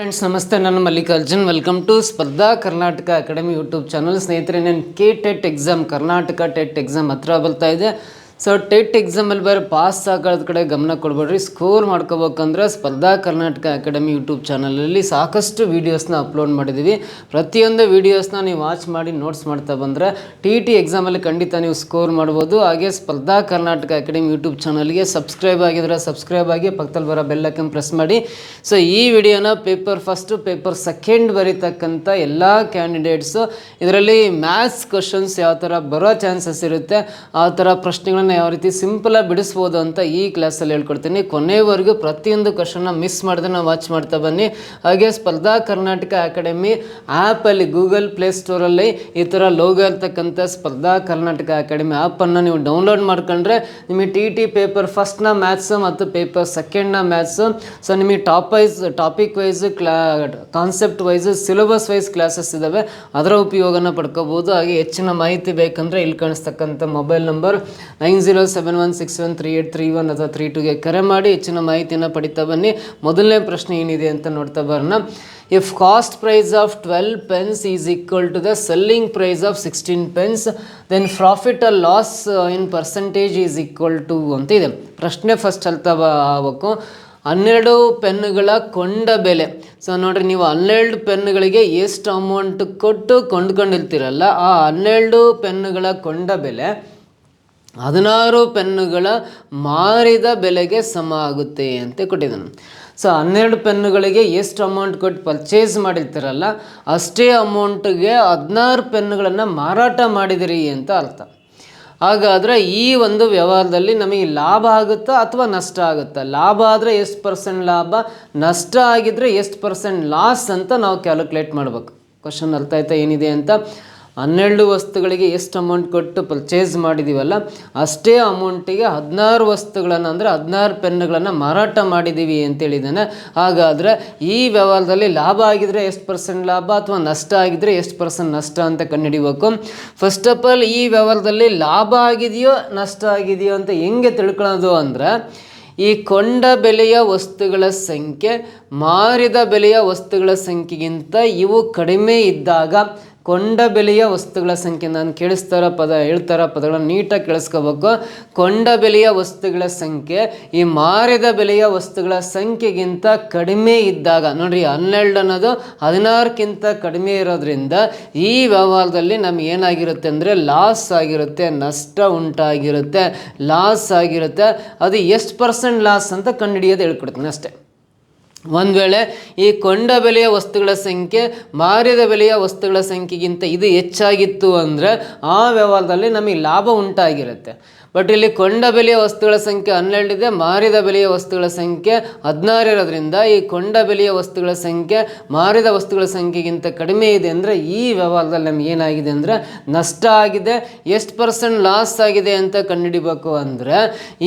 Friends ನಮಸ್ತೆ. ನಾನು Mallikarjun. Welcome to ಸ್ಪರ್ಧಾ ಕರ್ನಾಟಕ ಅಕಾಡೆಮಿ ಯೂಟ್ಯೂಬ್ ಚಾನಲ್ ಸ್ನೇಹಿತರೆ, ನಾನು K TET exam Karnataka TET exam ಹತ್ರ ಬರ್ತಾ ಇದೆ. ಸೊ ಟೆಟ್ ಎಕ್ಸಾಮಲ್ಲಿ ಬೇರೆ ಪಾಸ್ ಆಗೋದ್ ಕಡೆ ಗಮನ ಕೊಡ್ಬೇಡ್ರಿ. ಸ್ಕೋರ್ ಮಾಡ್ಕೋಬೇಕಂದ್ರೆ ಸ್ಪರ್ಧಾ ಕರ್ನಾಟಕ ಅಕಾಡೆಮಿ ಯೂಟ್ಯೂಬ್ ಚಾನಲಲ್ಲಿ ಸಾಕಷ್ಟು ವೀಡಿಯೋಸ್ನ ಅಪ್ಲೋಡ್ ಮಾಡಿದ್ದೀವಿ ಪ್ರತಿಯೊಂದು ವೀಡಿಯೋಸ್ನ ನೀವು ವಾಚ್ ಮಾಡಿ ನೋಟ್ಸ್ ಮಾಡ್ತಾ ಬಂದರೆ ಟಿ ಟಿ ಎಕ್ಸಾಮಲ್ಲಿ ಖಂಡಿತ ನೀವು ಸ್ಕೋರ್ ಮಾಡ್ಬೋದು. ಹಾಗೆ ಸ್ಪರ್ಧಾ ಕರ್ನಾಟಕ ಅಕಾಡೆಮಿ ಯೂಟ್ಯೂಬ್ ಚಾನಲ್ಗೆ ಸಬ್ಸ್ಕ್ರೈಬ್ ಆಗಿದ್ರೆ ಸಬ್ಸ್ಕ್ರೈಬ್ ಆಗಿ ಪಕ್ಕದಲ್ಲಿ ಬರೋ ಬೆಲ್ಲಕ್ಕನ್ನು ಪ್ರೆಸ್ ಮಾಡಿ. ಸೊ ಈ ವಿಡಿಯೋನ ಪೇಪರ್ ಫಸ್ಟು ಪೇಪರ್ ಸೆಕೆಂಡ್ ಬರೀತಕ್ಕಂಥ ಎಲ್ಲ ಕ್ಯಾಂಡಿಡೇಟ್ಸು ಇದರಲ್ಲಿ ಮ್ಯಾಥ್ಸ್ ಕ್ವಶನ್ಸ್ ಯಾವ ಥರ ಬರೋ ಚಾನ್ಸಸ್ ಇರುತ್ತೆ, ಆ ಥರ ಪ್ರಶ್ನೆಗಳನ್ನ ಯಾವ ರೀತಿ ಸಿಂಪಲಾಗಿ ಬಿಡಿಸ್ಬೋದು ಅಂತ ಈ ಕ್ಲಾಸಲ್ಲಿ ಹೇಳ್ಕೊಡ್ತೀನಿ. ಕೊನೆವರೆಗೂ ಪ್ರತಿಯೊಂದು ಕ್ವಶನ್ನ ಮಿಸ್ ಮಾಡಿದ್ರೆ ನಾವು ವಾಚ್ ಮಾಡ್ತಾ ಬನ್ನಿ. ಹಾಗೆ ಸ್ಪರ್ಧಾ ಕರ್ನಾಟಕ ಅಕಾಡೆಮಿ ಆ್ಯಪಲ್ಲಿ ಗೂಗಲ್ ಪ್ಲೇ ಸ್ಟೋರಲ್ಲಿ ಈ ಥರ ಲೋಗೋ ಇರ್ತಕ್ಕಂಥ ಸ್ಪರ್ಧಾ ಕರ್ನಾಟಕ ಅಕಾಡೆಮಿ ಆ್ಯಪನ್ನು ನೀವು ಡೌನ್ಲೋಡ್ ಮಾಡ್ಕೊಂಡ್ರೆ ನಿಮಗೆ ಟಿ ಟಿ ಪೇಪರ್ ಫಸ್ಟ್ನ ಮ್ಯಾಥ್ಸು ಮತ್ತು ಪೇಪರ್ ಸೆಕೆಂಡ್ನ ಮ್ಯಾಥ್ಸು ಸೊ ನಿಮಗೆ top wise topic wise ಕ್ಲಾ concept wise syllabus wise classes ಇದ್ದಾವೆ ಅದರ ಉಪಯೋಗನ ಪಡ್ಕೋಬೋದು. ಹಾಗೆ ಹೆಚ್ಚಿನ ಮಾಹಿತಿ ಬೇಕಂದರೆ ಇಲ್ಲಿ ಕಾಣಿಸ್ತಕ್ಕಂಥ mobile number nine zero seven one six one three eight three one ಅಥವಾ ತ್ರೀ ಟುಗೆ ಕರೆ ಮಾಡಿ ಹೆಚ್ಚಿನ ಮಾಹಿತಿಯನ್ನು ಪಡಿತಾ ಬನ್ನಿ ಮೊದಲನೇ ಪ್ರಶ್ನೆ ಏನಿದೆ ಅಂತ ನೋಡ್ತಾ ಬರೋಣ if cost price of twelve pens is equal to the selling price of sixteen pens then profit or loss in percentage is equal to ಅಂತ ಇದೆ ಪ್ರಶ್ನೆ ಫಸ್ಟ್ ಅಲ್ತಾ ಆಗಬೇಕು ಹನ್ನೆರಡು ಪೆನ್ನುಗಳ ಕೊಂಡ ಬೆಲೆ ಸೊ ನೋಡಿರಿ ನೀವು ಹನ್ನೆರಡು ಪೆನ್ನುಗಳಿಗೆ ಎಷ್ಟು ಅಮೌಂಟ್ ಕೊಟ್ಟು ಕೊಂಡ್ಕೊಂಡಿರ್ತೀರಲ್ಲ ಆ ಹನ್ನೆರಡು ಪೆನ್ನುಗಳ ಕೊಂಡ ಬೆಲೆ ಹದಿನಾರು ಪೆನ್ನುಗಳ ಮಾರಿದ ಬೆಲೆಗೆ ಸಮ ಆಗುತ್ತೆ ಅಂತ ಕೊಟ್ಟಿದ್ದಾನೆ. ಸೊ ಹನ್ನೆರಡು ಪೆನ್ನುಗಳಿಗೆ ಎಷ್ಟು ಅಮೌಂಟ್ ಕೊಟ್ಟು ಪರ್ಚೇಸ್ ಮಾಡಿರ್ತಾರಲ್ಲ, ಅಷ್ಟೇ ಅಮೌಂಟ್ಗೆ ಹದಿನಾರು ಪೆನ್ನುಗಳನ್ನು ಮಾರಾಟ ಮಾಡಿದಿರಿ ಅಂತ ಅರ್ಥ. ಹಾಗಾದರೆ ಈ ಒಂದು ವ್ಯವಹಾರದಲ್ಲಿ ನಮಗೆ ಲಾಭ ಆಗುತ್ತಾ ಅಥವಾ ನಷ್ಟ ಆಗುತ್ತಾ? ಲಾಭ ಆದರೆ ಎಷ್ಟು ಪರ್ಸೆಂಟ್ ಲಾಭ, ನಷ್ಟ ಆಗಿದ್ದರೆ ಎಷ್ಟು ಪರ್ಸೆಂಟ್ ಲಾಸ್ ಅಂತ ನಾವು ಕ್ಯಾಲ್ಕುಲೇಟ್ ಮಾಡಬೇಕು. ಕ್ವಶನ್ ಅರ್ಥ ಆಯ್ತಾ, ಏನಿದೆ ಅಂತ? ಹನ್ನೆರಡು ವಸ್ತುಗಳಿಗೆ ಎಷ್ಟು ಅಮೌಂಟ್ ಕೊಟ್ಟು ಪರ್ಚೇಸ್ ಮಾಡಿದ್ದೀವಲ್ಲ ಅಷ್ಟೇ ಅಮೌಂಟಿಗೆ ಹದಿನಾರು ವಸ್ತುಗಳನ್ನು ಅಂದರೆ ಹದಿನಾರು ಪೆನ್ನುಗಳನ್ನು ಮಾರಾಟ ಮಾಡಿದ್ದೀವಿ ಅಂತೇಳಿದ್ದಾನೆ. ಹಾಗಾದರೆ ಈ ವ್ಯವಹಾರದಲ್ಲಿ ಲಾಭ ಆಗಿದರೆ ಎಷ್ಟು ಪರ್ಸೆಂಟ್ ಲಾಭ ಅಥವಾ ನಷ್ಟ ಆಗಿದರೆ ಎಷ್ಟು ಪರ್ಸೆಂಟ್ ನಷ್ಟ ಅಂತ ಕಂಡುಹಿಡಿಬೇಕು. ಫಸ್ಟ್ ಆಫ್ ಆಲ್ ಈ ವ್ಯವಹಾರದಲ್ಲಿ ಲಾಭ ಆಗಿದೆಯೋ ನಷ್ಟ ಆಗಿದೆಯೋ ಅಂತ ಹೆಂಗೆ ತಿಳ್ಕೊಳ್ಳೋದು ಅಂದರೆ, ಈ ಕೊಂಡ ಬೆಲೆಯ ವಸ್ತುಗಳ ಸಂಖ್ಯೆ, ಮಾರಿದ ಬೆಲೆಯ ವಸ್ತುಗಳ ಸಂಖ್ಯೆಗಿಂತ ಇವು ಕಡಿಮೆ ಇದ್ದಾಗ ಕೊಂಡ ಬೆಲೆಯ ವಸ್ತುಗಳ ಸಂಖ್ಯೆ ನಾನು ಕೇಳಿಸ್ತಾರ ಪದ, ಹೇಳ್ತಾರ ಪದಗಳನ್ನು ನೀಟಾಗಿ ಕೇಳಿಸ್ಕೋಬೇಕು. ಕೊಂಡ ಬೆಲೆಯ ವಸ್ತುಗಳ ಸಂಖ್ಯೆ, ಈ ಮಾರಿದ ಬೆಲೆಯ ವಸ್ತುಗಳ ಸಂಖ್ಯೆಗಿಂತ ಕಡಿಮೆ ಇದ್ದಾಗ, ನೋಡ್ರಿ ಹನ್ನೆರಡು ಅನ್ನೋದು ಹದಿನಾರಕ್ಕಿಂತ ಕಡಿಮೆ ಇರೋದ್ರಿಂದ ಈ ವ್ಯವಹಾರದಲ್ಲಿ ನಮ್ಗೆ ಏನಾಗಿರುತ್ತೆ ಅಂದರೆ ಲಾಸ್ ಆಗಿರುತ್ತೆ, ನಷ್ಟ ಉಂಟಾಗಿರುತ್ತೆ ಲಾಸ್ ಆಗಿರುತ್ತೆ. ಅದು ಎಷ್ಟು ಪರ್ಸೆಂಟ್ ಲಾಸ್ ಅಂತ ಕಂಡುಹಿಡಿಯೋದು ಹೇಳ್ಕೊಡ್ತೀನಿ ಅಷ್ಟೇ. ಒಂದು ವೇಳೆ ಈ ಕೊಂಡ ಬೆಲೆಯ ವಸ್ತುಗಳ ಸಂಖ್ಯೆ ಮಾರಿದ ಬೆಲೆಯ ವಸ್ತುಗಳ ಸಂಖ್ಯೆಗಿಂತ ಇದು ಹೆಚ್ಚಾಗಿತ್ತು ಅಂದರೆ ಆ ವ್ಯವಹಾರದಲ್ಲಿ ನಮಗೆ ಲಾಭ ಉಂಟಾಗಿರುತ್ತೆ. ಬಟ್ ಇಲ್ಲಿ ಕೊಂಡ ಬೆಲೆಯ ವಸ್ತುಗಳ ಸಂಖ್ಯೆ ಹನ್ನೆರಡಿದೆ ಮಾರಿದ ಬೆಲೆಯ ವಸ್ತುಗಳ ಸಂಖ್ಯೆ ಹದಿನಾರು ಇರೋದ್ರಿಂದ ಈ ಕೊಂಡ ಬೆಲೆಯ ವಸ್ತುಗಳ ಸಂಖ್ಯೆ ಮಾರಿದ ವಸ್ತುಗಳ ಸಂಖ್ಯೆಗಿಂತ ಕಡಿಮೆ ಇದೆ ಅಂದರೆ ಈ ವ್ಯವಹಾರದಲ್ಲಿ ನಮ್ಗೆ ಏನಾಗಿದೆ ಅಂದರೆ ನಷ್ಟ ಆಗಿದೆ. ಎಷ್ಟು ಪರ್ಸೆಂಟ್ ಲಾಸ್ ಆಗಿದೆ ಅಂತ ಕಂಡುಹಿಡಿಬೇಕು ಅಂದರೆ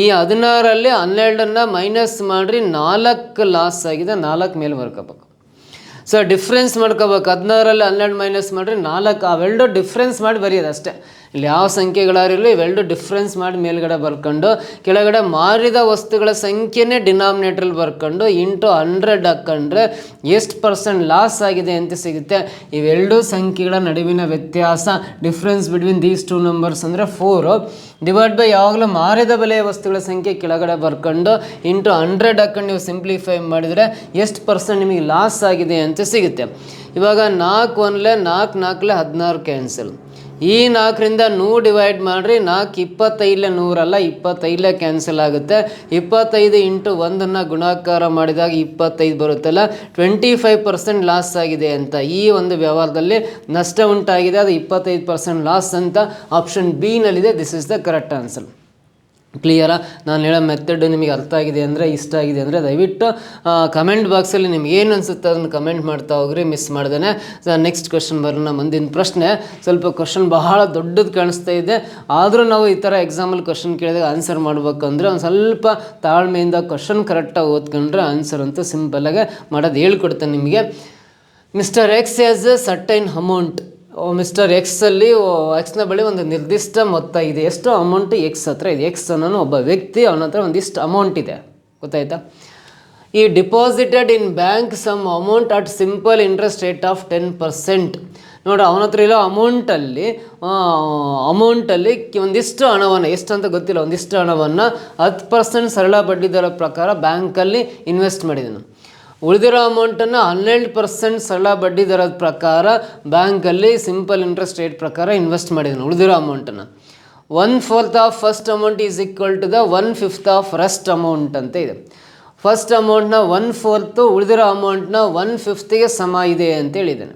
ಈ ಹದಿನಾರಲ್ಲಿ ಹನ್ನೆರಡನ್ನು ಮೈನಸ್ ಮಾಡಿರಿ, ನಾಲ್ಕು ಲಾಸ್ ಆಗಿದೆ, ನಾಲ್ಕು ಮೇಲೆ ಬರ್ಕೋಬೇಕು ಸೊ ಡಿಫ್ರೆನ್ಸ್ ಮಾಡ್ಕೋಬೇಕು. ಹದಿನಾರಲ್ಲಿ ಹನ್ನೆರಡು ಮೈನಸ್ ಮಾಡಿರಿ, ನಾಲ್ಕು ಅವೆಲ್ಡೋ ಡಿಫ್ರೆನ್ಸ್ ಮಾಡಿ ಬರೆಯೋದು ಅಷ್ಟೇ. ಇಲ್ಲಿ ಯಾವ ಸಂಖ್ಯೆಗಳಾರಿರಲಿ ಇವೆರಡು ಡಿಫ್ರೆನ್ಸ್ ಮಾಡಿ ಮೇಲ್ಗಡೆ ಬರ್ಕೊಂಡು, ಕೆಳಗಡೆ ಮಾರಿದ ವಸ್ತುಗಳ ಸಂಖ್ಯೆನೇ ಡಿನಾಮಿನೇಟ್ರಲ್ಲಿ ಬರ್ಕೊಂಡು ಇಂಟು ಹಂಡ್ರೆಡ್ ಹಾಕ್ಕೊಂಡ್ರೆ ಎಷ್ಟು ಪರ್ಸೆಂಟ್ ಲಾಸ್ ಆಗಿದೆ ಅಂತ ಸಿಗುತ್ತೆ. ಇವೆರಡು ಸಂಖ್ಯೆಗಳ ನಡುವಿನ ವ್ಯತ್ಯಾಸ difference between these two numbers ಅಂದರೆ ಫೋರು ಡಿವೈಡ್ ಬೈ ಯಾವಾಗಲೂ ಮಾರಿದ ಬೆಲೆಯ ವಸ್ತುಗಳ ಸಂಖ್ಯೆ ಕೆಳಗಡೆ ಬರ್ಕೊಂಡು ಇಂಟು ಹಂಡ್ರೆಡ್ ಹಾಕೊಂಡು ನೀವು ಸಿಂಪ್ಲಿಫೈ ಮಾಡಿದರೆ ಎಷ್ಟು ಪರ್ಸೆಂಟ್ ನಿಮಗೆ ಲಾಸ್ ಆಗಿದೆ ಅಂತ ಸಿಗುತ್ತೆ. ಇವಾಗ ನಾಲ್ಕು ಒನ್ಲೆ ನಾಲ್ಕು ನಾಲ್ಕಲೆ ಹದಿನಾರು ಕ್ಯಾನ್ಸಲ್ ಈ ನಾಲ್ಕರಿಂದ ನೂರು ಡಿವೈಡ್ ಮಾಡಿರಿ, ನಾಲ್ಕು ಇಪ್ಪತ್ತೈದಲೆ ನೂರಲ್ಲ ಇಪ್ಪತ್ತೈದಲೆ ಕ್ಯಾನ್ಸಲ್ ಆಗುತ್ತೆ. ಇಪ್ಪತ್ತೈದು ಇಂಟು ಒಂದನ್ನು ಗುಣಾಕಾರ ಮಾಡಿದಾಗ ಇಪ್ಪತ್ತೈದು ಬರುತ್ತಲ್ಲ ಟ್ವೆಂಟಿ ಫೈವ್ ಪರ್ಸೆಂಟ್ ಲಾಸ್ ಆಗಿದೆ ಅಂತ. ಈ ಒಂದು ವ್ಯವಹಾರದಲ್ಲಿ ನಷ್ಟ ಉಂಟಾಗಿದೆ, ಅದು ಇಪ್ಪತ್ತೈದು ಪರ್ಸೆಂಟ್ ಲಾಸ್ ಅಂತ option ಬಿನಲ್ಲಿದೆ this is the correct answer ಕ್ಲಿಯರಾ ನಾನು ಹೇಳೋ ಮೆಥಡ್ ನಿಮಗೆ ಅರ್ಥ ಆಗಿದೆ ಅಂದರೆ, ಇಷ್ಟ ಆಗಿದೆ ಅಂದರೆ ದಯವಿಟ್ಟು ಕಮೆಂಟ್ ಬಾಕ್ಸಲ್ಲಿ ನಿಮ್ಗೆ ಏನು ಅನಿಸುತ್ತೆ ಅದನ್ನು ಕಮೆಂಟ್ ಮಾಡ್ತಾ ಹೋಗ್ರಿ ಮಿಸ್ ಮಾಡ್ದೇನೆ. ನೆಕ್ಸ್ಟ್ ಕ್ವಶನ್ ಬರೋಣ, ಮುಂದಿನ ಪ್ರಶ್ನೆ. ಸ್ವಲ್ಪ ಕ್ವಶನ್ ಬಹಳ ದೊಡ್ಡದು ಕಾಣಿಸ್ತಾ ಇದೆ. ಆದರೂ ನಾವು ಈ ಥರ ಎಕ್ಸಾಮಲ್ಲಿ ಕ್ವಶನ್ ಕೇಳಿದಾಗ ಆನ್ಸರ್ ಮಾಡಬೇಕಂದ್ರೆ, ಒಂದು ಸ್ವಲ್ಪ ತಾಳ್ಮೆಯಿಂದ ಕ್ವಶನ್ ಕರೆಕ್ಟಾಗಿ ಓದ್ಕೊಂಡ್ರೆ ಆನ್ಸರ್ ಅಂತೂ ಸಿಂಪಲ್ಲಾಗೆ ಮಾಡೋದು ಹೇಳ್ಕೊಡ್ತೇನೆ ನಿಮಗೆ. Mister X has certain amount Mister ಎಕ್ಸಲ್ಲಿ ಎಕ್ಸ್ನ ಬಳಿ ಒಂದು ನಿರ್ದಿಷ್ಟ ಮೊತ್ತ ಇದೆ. ಎಷ್ಟು ಅಮೌಂಟ್ ಎಕ್ಸ್ ಹತ್ರ ಇದೆ? ಎಕ್ಸ್ ಅನ್ನೋ ಒಬ್ಬ ವ್ಯಕ್ತಿ, ಅವನ ಹತ್ರ ಒಂದಿಷ್ಟು ಅಮೌಂಟ್ ಇದೆ. ಗೊತ್ತಾಯ್ತಾ? ಈ deposited in bank some amount at simple interest rate of ten percent ನೋಡಿ, ಅವನ ಹತ್ರ ಇರೋ ಅಮೌಂಟಲ್ಲಿ ಅಮೌಂಟಲ್ಲಿ ಒಂದಿಷ್ಟು ಹಣವನ್ನು ಎಷ್ಟು ಅಂತ ಗೊತ್ತಿಲ್ಲ, ಒಂದಿಷ್ಟು ಹಣವನ್ನು ಹತ್ತು ಪರ್ಸೆಂಟ್ ಸರಳ ಬಡ್ಡಿದರ ಪ್ರಕಾರ ಬ್ಯಾಂಕಲ್ಲಿ ಇನ್ವೆಸ್ಟ್ ಮಾಡಿದನು. ಉಳಿದಿರೋ ಅಮೌಂಟನ್ನು ಹನ್ನೆರಡು ಪರ್ಸೆಂಟ್ ಸರಳ ಬಡ್ಡಿ ದರದ ಪ್ರಕಾರ ಬ್ಯಾಂಕಲ್ಲಿ ಸಿಂಪಲ್ ಇಂಟ್ರೆಸ್ಟ್ ರೇಟ್ ಪ್ರಕಾರ ಇನ್ವೆಸ್ಟ್ ಮಾಡಿದ್ದೀನಿ ಉಳಿದಿರೋ ಅಮೌಂಟನ್ನು. One fourth of first amount is equal to the one fifth of rest amount ಅಂತ ಇದೆ. ಫಸ್ಟ್ ಅಮೌಂಟ್ನ ಒನ್ ಫೋರ್ತು ಉಳಿದಿರೋ ಅಮೌಂಟ್ನ ಒನ್ ಫಿಫ್ತಿಗೆ ಸಮ ಇದೆ ಅಂತ ಹೇಳಿದ್ದಾನೆ.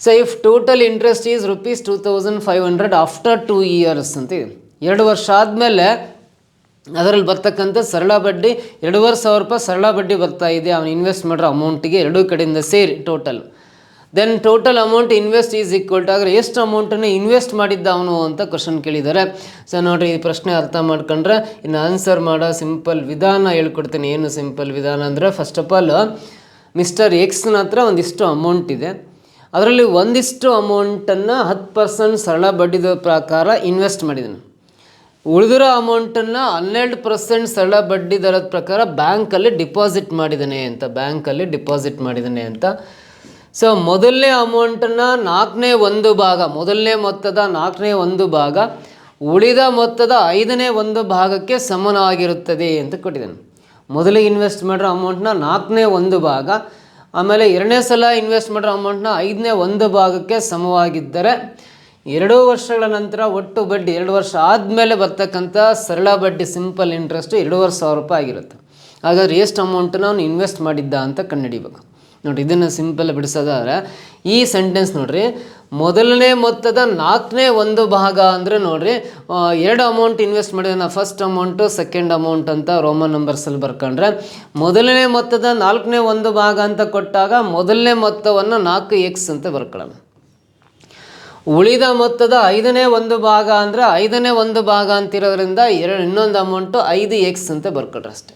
So if total interest is rupees two thousand five hundred after two years ಅಂತ ಇದೆ. ಎರಡು ವರ್ಷ ಆದಮೇಲೆ ಅದರಲ್ಲಿ ಬರ್ತಕ್ಕಂಥ ಸರಳ ಬಡ್ಡಿ ಎರಡೂವರೆ ಸಾವಿರ ರೂಪಾಯಿ ಸರಳ ಬಡ್ಡಿ ಬರ್ತಾ ಇದೆ. ಅವನು ಇನ್ವೆಸ್ಟ್ ಮಾಡಿರೋ ಅಮೌಂಟಿಗೆ ಎರಡೂ ಕಡೆಯಿಂದ ಸೇರಿ total then total amount invest is equal to ಆದರೆ ಎಷ್ಟು ಅಮೌಂಟನ್ನು ಇನ್ವೆಸ್ಟ್ ಮಾಡಿದ್ದ ಅವನು ಅಂತ ಕ್ವಶನ್ ಕೇಳಿದ್ದಾರೆ. ಸೊ ನೋಡಿರಿ, ಈ ಪ್ರಶ್ನೆ ಅರ್ಥ ಮಾಡ್ಕೊಂಡ್ರೆ, ಇನ್ನು ಆನ್ಸರ್ ಮಾಡೋ ಸಿಂಪಲ್ ವಿಧಾನ ಹೇಳ್ಕೊಡ್ತೀನಿ. ಏನು ಸಿಂಪಲ್ ವಿಧಾನ ಅಂದರೆ ಫಸ್ಟ್ ಆಫ್ ಆಲ್ ಮಿಸ್ಟರ್ ಎಕ್ಸ್ನ ಹತ್ರ ಒಂದಿಷ್ಟು ಅಮೌಂಟ್ ಇದೆ. ಅದರಲ್ಲಿ ಒಂದಿಷ್ಟು ಅಮೌಂಟನ್ನು ಹತ್ತು ಪರ್ಸೆಂಟ್ ಸರಳ ಬಡ್ಡಿದ ಪ್ರಕಾರ ಇನ್ವೆಸ್ಟ್ ಮಾಡಿದನು. ಉಳಿದಿರೋ ಅಮೌಂಟನ್ನು ಹನ್ನೆರಡು ಪರ್ಸೆಂಟ್ ಸರಳ ಬಡ್ಡಿ ದರದ ಪ್ರಕಾರ ಬ್ಯಾಂಕಲ್ಲಿ ಡಿಪಾಸಿಟ್ ಮಾಡಿದ್ದಾನೆ ಅಂತ, ಬ್ಯಾಂಕಲ್ಲಿ ಡಿಪಾಸಿಟ್ ಮಾಡಿದ್ದಾನೆ ಅಂತ. ಸೊ ಮೊದಲನೇ ಅಮೌಂಟನ್ನು ನಾಲ್ಕನೇ ಒಂದು ಭಾಗ, ಮೊದಲನೇ ಮೊತ್ತದ ನಾಲ್ಕನೇ ಒಂದು ಭಾಗ, ಉಳಿದ ಮೊತ್ತದ ಐದನೇ ಒಂದು ಭಾಗಕ್ಕೆ ಸಮನಾಗಿರುತ್ತದೆ ಅಂತ ಕೊಟ್ಟಿದ್ದಾನೆ. ಮೊದಲಿಗೆ ಇನ್ವೆಸ್ಟ್ ಮಾಡಿರೋ ಅಮೌಂಟ್ನ ನಾಲ್ಕನೇ ಒಂದು ಭಾಗ, ಆಮೇಲೆ ಎರಡನೇ ಸಲ ಇನ್ವೆಸ್ಟ್ ಮಾಡಿರೋ ಅಮೌಂಟ್ನ ಐದನೇ ಒಂದು ಭಾಗಕ್ಕೆ ಸಮವಾಗಿದ್ದರೆ ಎರಡೂ ವರ್ಷಗಳ ನಂತರ ಒಟ್ಟು ಬಡ್ಡಿ ಎರಡು ವರ್ಷ ಆದಮೇಲೆ ಬರ್ತಕ್ಕಂಥ ಸರಳ ಬಡ್ಡಿ ಸಿಂಪಲ್ ಇಂಟ್ರೆಸ್ಟು ಎರಡೂವರೆ ಸಾವಿರ ರೂಪಾಯಿ ಆಗಿರುತ್ತೆ. ಹಾಗಾದ್ರೆ ಎಷ್ಟು ಅಮೌಂಟನ್ನು ಅವನು ಇನ್ವೆಸ್ಟ್ ಮಾಡಿದ್ದ ಅಂತ ಕಂಡುಹಿಡಿಬೇಕು. ನೋಡಿ, ಇದನ್ನು ಸಿಂಪಲ್ ಬಿಡಿಸೋದಾದ್ರೆ, ಈ ಸೆಂಟೆನ್ಸ್ ನೋಡಿರಿ, ಮೊದಲನೇ ಮೊತ್ತದ ನಾಲ್ಕನೇ ಒಂದು ಭಾಗ ಅಂದರೆ ನೋಡಿರಿ ಎರಡು ಅಮೌಂಟ್ ಇನ್ವೆಸ್ಟ್ ಮಾಡಿದ ಫಸ್ಟ್ ಅಮೌಂಟು ಸೆಕೆಂಡ್ ಅಮೌಂಟ್ ಅಂತ ರೋಮನ್ ನಂಬರ್ಸಲ್ಲಿ ಬರ್ಕೊಂಡ್ರೆ, ಮೊದಲನೇ ಮೊತ್ತದ ನಾಲ್ಕನೇ ಒಂದು ಭಾಗ ಅಂತ ಕೊಟ್ಟಾಗ ಮೊದಲನೇ ಮೊತ್ತವನ್ನು ನಾಲ್ಕು ಎಕ್ಸ್ ಅಂತ ಬರ್ಕೊಳ್ಳೋಣ. ಉಳಿದ ಮೊತ್ತದ ಐದನೇ ಒಂದು ಭಾಗ ಅಂದರೆ ಐದನೇ ಒಂದು ಭಾಗ ಅಂತಿರೋದ್ರಿಂದ ಎರಡು ಇನ್ನೊಂದು ಅಮೌಂಟು ಐದು ಎಕ್ಸ್ ಅಂತ ಬರ್ಕೊಟ್ರೆ ಅಷ್ಟೇ.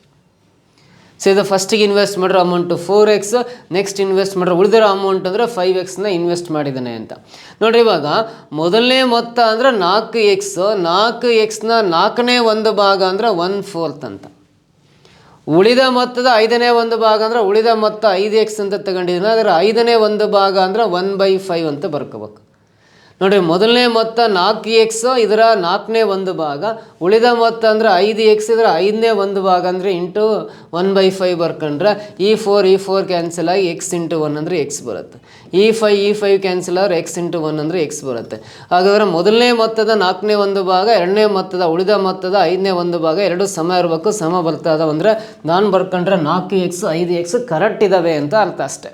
ಸೊ ಇದು ಫಸ್ಟಿಗೆ ಇನ್ವೆಸ್ಟ್ ಮಾಡಿರೋ amount four X next invest ಮಾಡಿರೋ ಉಳಿದಿರೋ ಅಮೌಂಟ್ ಅಂದರೆ ಫೈವ್ ಎಕ್ಸ್ನ ಇನ್ವೆಸ್ಟ್ ಮಾಡಿದ್ದಾನೆ ಅಂತ. ನೋಡಿರಿ ಇವಾಗ, ಮೊದಲನೇ ಮೊತ್ತ ಅಂದರೆ ನಾಲ್ಕು ಎಕ್ಸ್ ನಾಲ್ಕು ಎಕ್ಸ್ನ ನಾಲ್ಕನೇ ಒಂದು ಭಾಗ ಅಂದರೆ ಒನ್ ಫೋರ್ತ್ ಅಂತ. ಉಳಿದ ಮೊತ್ತದ ಐದನೇ ಒಂದು ಭಾಗ ಅಂದರೆ ಉಳಿದ ಮೊತ್ತ ಐದು ಎಕ್ಸ್ ಅಂತ ತಗೊಂಡಿದ್ದೀನಿ. ಅದರ ಐದನೇ ಒಂದು ಭಾಗ ಅಂದರೆ ಒನ್ ಬೈ ಫೈವ್ ಅಂತ ಬರ್ಕೋಬೇಕು. ನೋಡಿರಿ ಮೊದಲನೇ ಮೊತ್ತ ನಾಲ್ಕು ಎಕ್ಸ್ ಇದರ ನಾಲ್ಕನೇ ಒಂದು ಭಾಗ. ಉಳಿದ ಮೊತ್ತ ಅಂದರೆ ಐದು ಎಕ್ಸ್ ಇದರ ಐದನೇ ಒಂದು ಭಾಗ ಅಂದರೆ ಇಂಟು ಒನ್ ಬೈ ಫೈವ್ ಬರ್ಕೊಂಡ್ರೆ ಈ ಫೋರ್ ಈ ಫೋರ್ ಕ್ಯಾನ್ಸಲ್ ಆಗಿ ಎಕ್ಸ್ ಇಂಟು ಒನ್ ಅಂದರೆ ಎಕ್ಸ್ ಬರುತ್ತೆ. ಈ ಫೈ ಈ ಫೈವ್ ಕ್ಯಾನ್ಸಲ್ ಆದರೆ ಎಕ್ಸ್ ಇಂಟು ಒನ್ ಅಂದರೆ ಎಕ್ಸ್ ಬರುತ್ತೆ. ಹಾಗಾದರೆ ಮೊದಲನೇ ಮೊತ್ತದ ನಾಲ್ಕನೇ ಒಂದು ಭಾಗ, ಎರಡನೇ ಮೊತ್ತದ ಉಳಿದ ಮೊತ್ತದ ಐದನೇ ಒಂದು ಭಾಗ, ಎರಡು ಸಮ ಇರಬೇಕು, ಸಮ ಬರ್ತಾ ಇದಾವೆ ಅಂದರೆ ನಾನು ಬರ್ಕೊಂಡ್ರೆ ನಾಲ್ಕು ಎಕ್ಸ್ ಐದು ಎಕ್ಸ್ ಕರೆಕ್ಟ್ ಇದ್ದಾವೆ ಅಂತ ಅರ್ಥ ಅಷ್ಟೇ.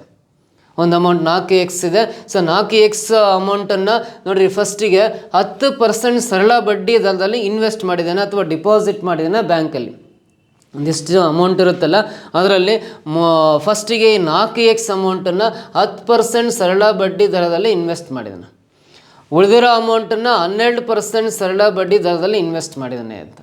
ಒಂದು ಅಮೌಂಟ್ ನಾಲ್ಕು ಎಕ್ಸ್ ಇದೆ. ಸೊ ನಾಲ್ಕು ಎಕ್ಸ್ ಅಮೌಂಟನ್ನು ನೋಡಿರಿ ಫಸ್ಟಿಗೆ ಹತ್ತು ಪರ್ಸೆಂಟ್ ಸರಳ ಬಡ್ಡಿ ದರದಲ್ಲಿ ಇನ್ವೆಸ್ಟ್ ಮಾಡಿದ್ದಾನೆ ಅಥವಾ ಡಿಪಾಸಿಟ್ ಮಾಡಿದ್ದಾನೆ ಬ್ಯಾಂಕಲ್ಲಿ. ಒಂದಿಷ್ಟು ಅಮೌಂಟ್ ಇರುತ್ತಲ್ಲ, ಅದರಲ್ಲಿ ಫಸ್ಟಿಗೆ ಈ ನಾಲ್ಕು ಎಕ್ಸ್ ಅಮೌಂಟನ್ನು ಹತ್ತು ಪರ್ಸೆಂಟ್ ಸರಳ ಬಡ್ಡಿ ದರದಲ್ಲಿ ಇನ್ವೆಸ್ಟ್ ಮಾಡಿದ್ದಾನೆ. ಉಳಿದಿರೋ ಅಮೌಂಟನ್ನು ಹನ್ನೆರಡು ಪರ್ಸೆಂಟ್ ಸರಳ ಬಡ್ಡಿ ದರದಲ್ಲಿ ಇನ್ವೆಸ್ಟ್ ಮಾಡಿದ್ದಾನೆ ಅಂತ.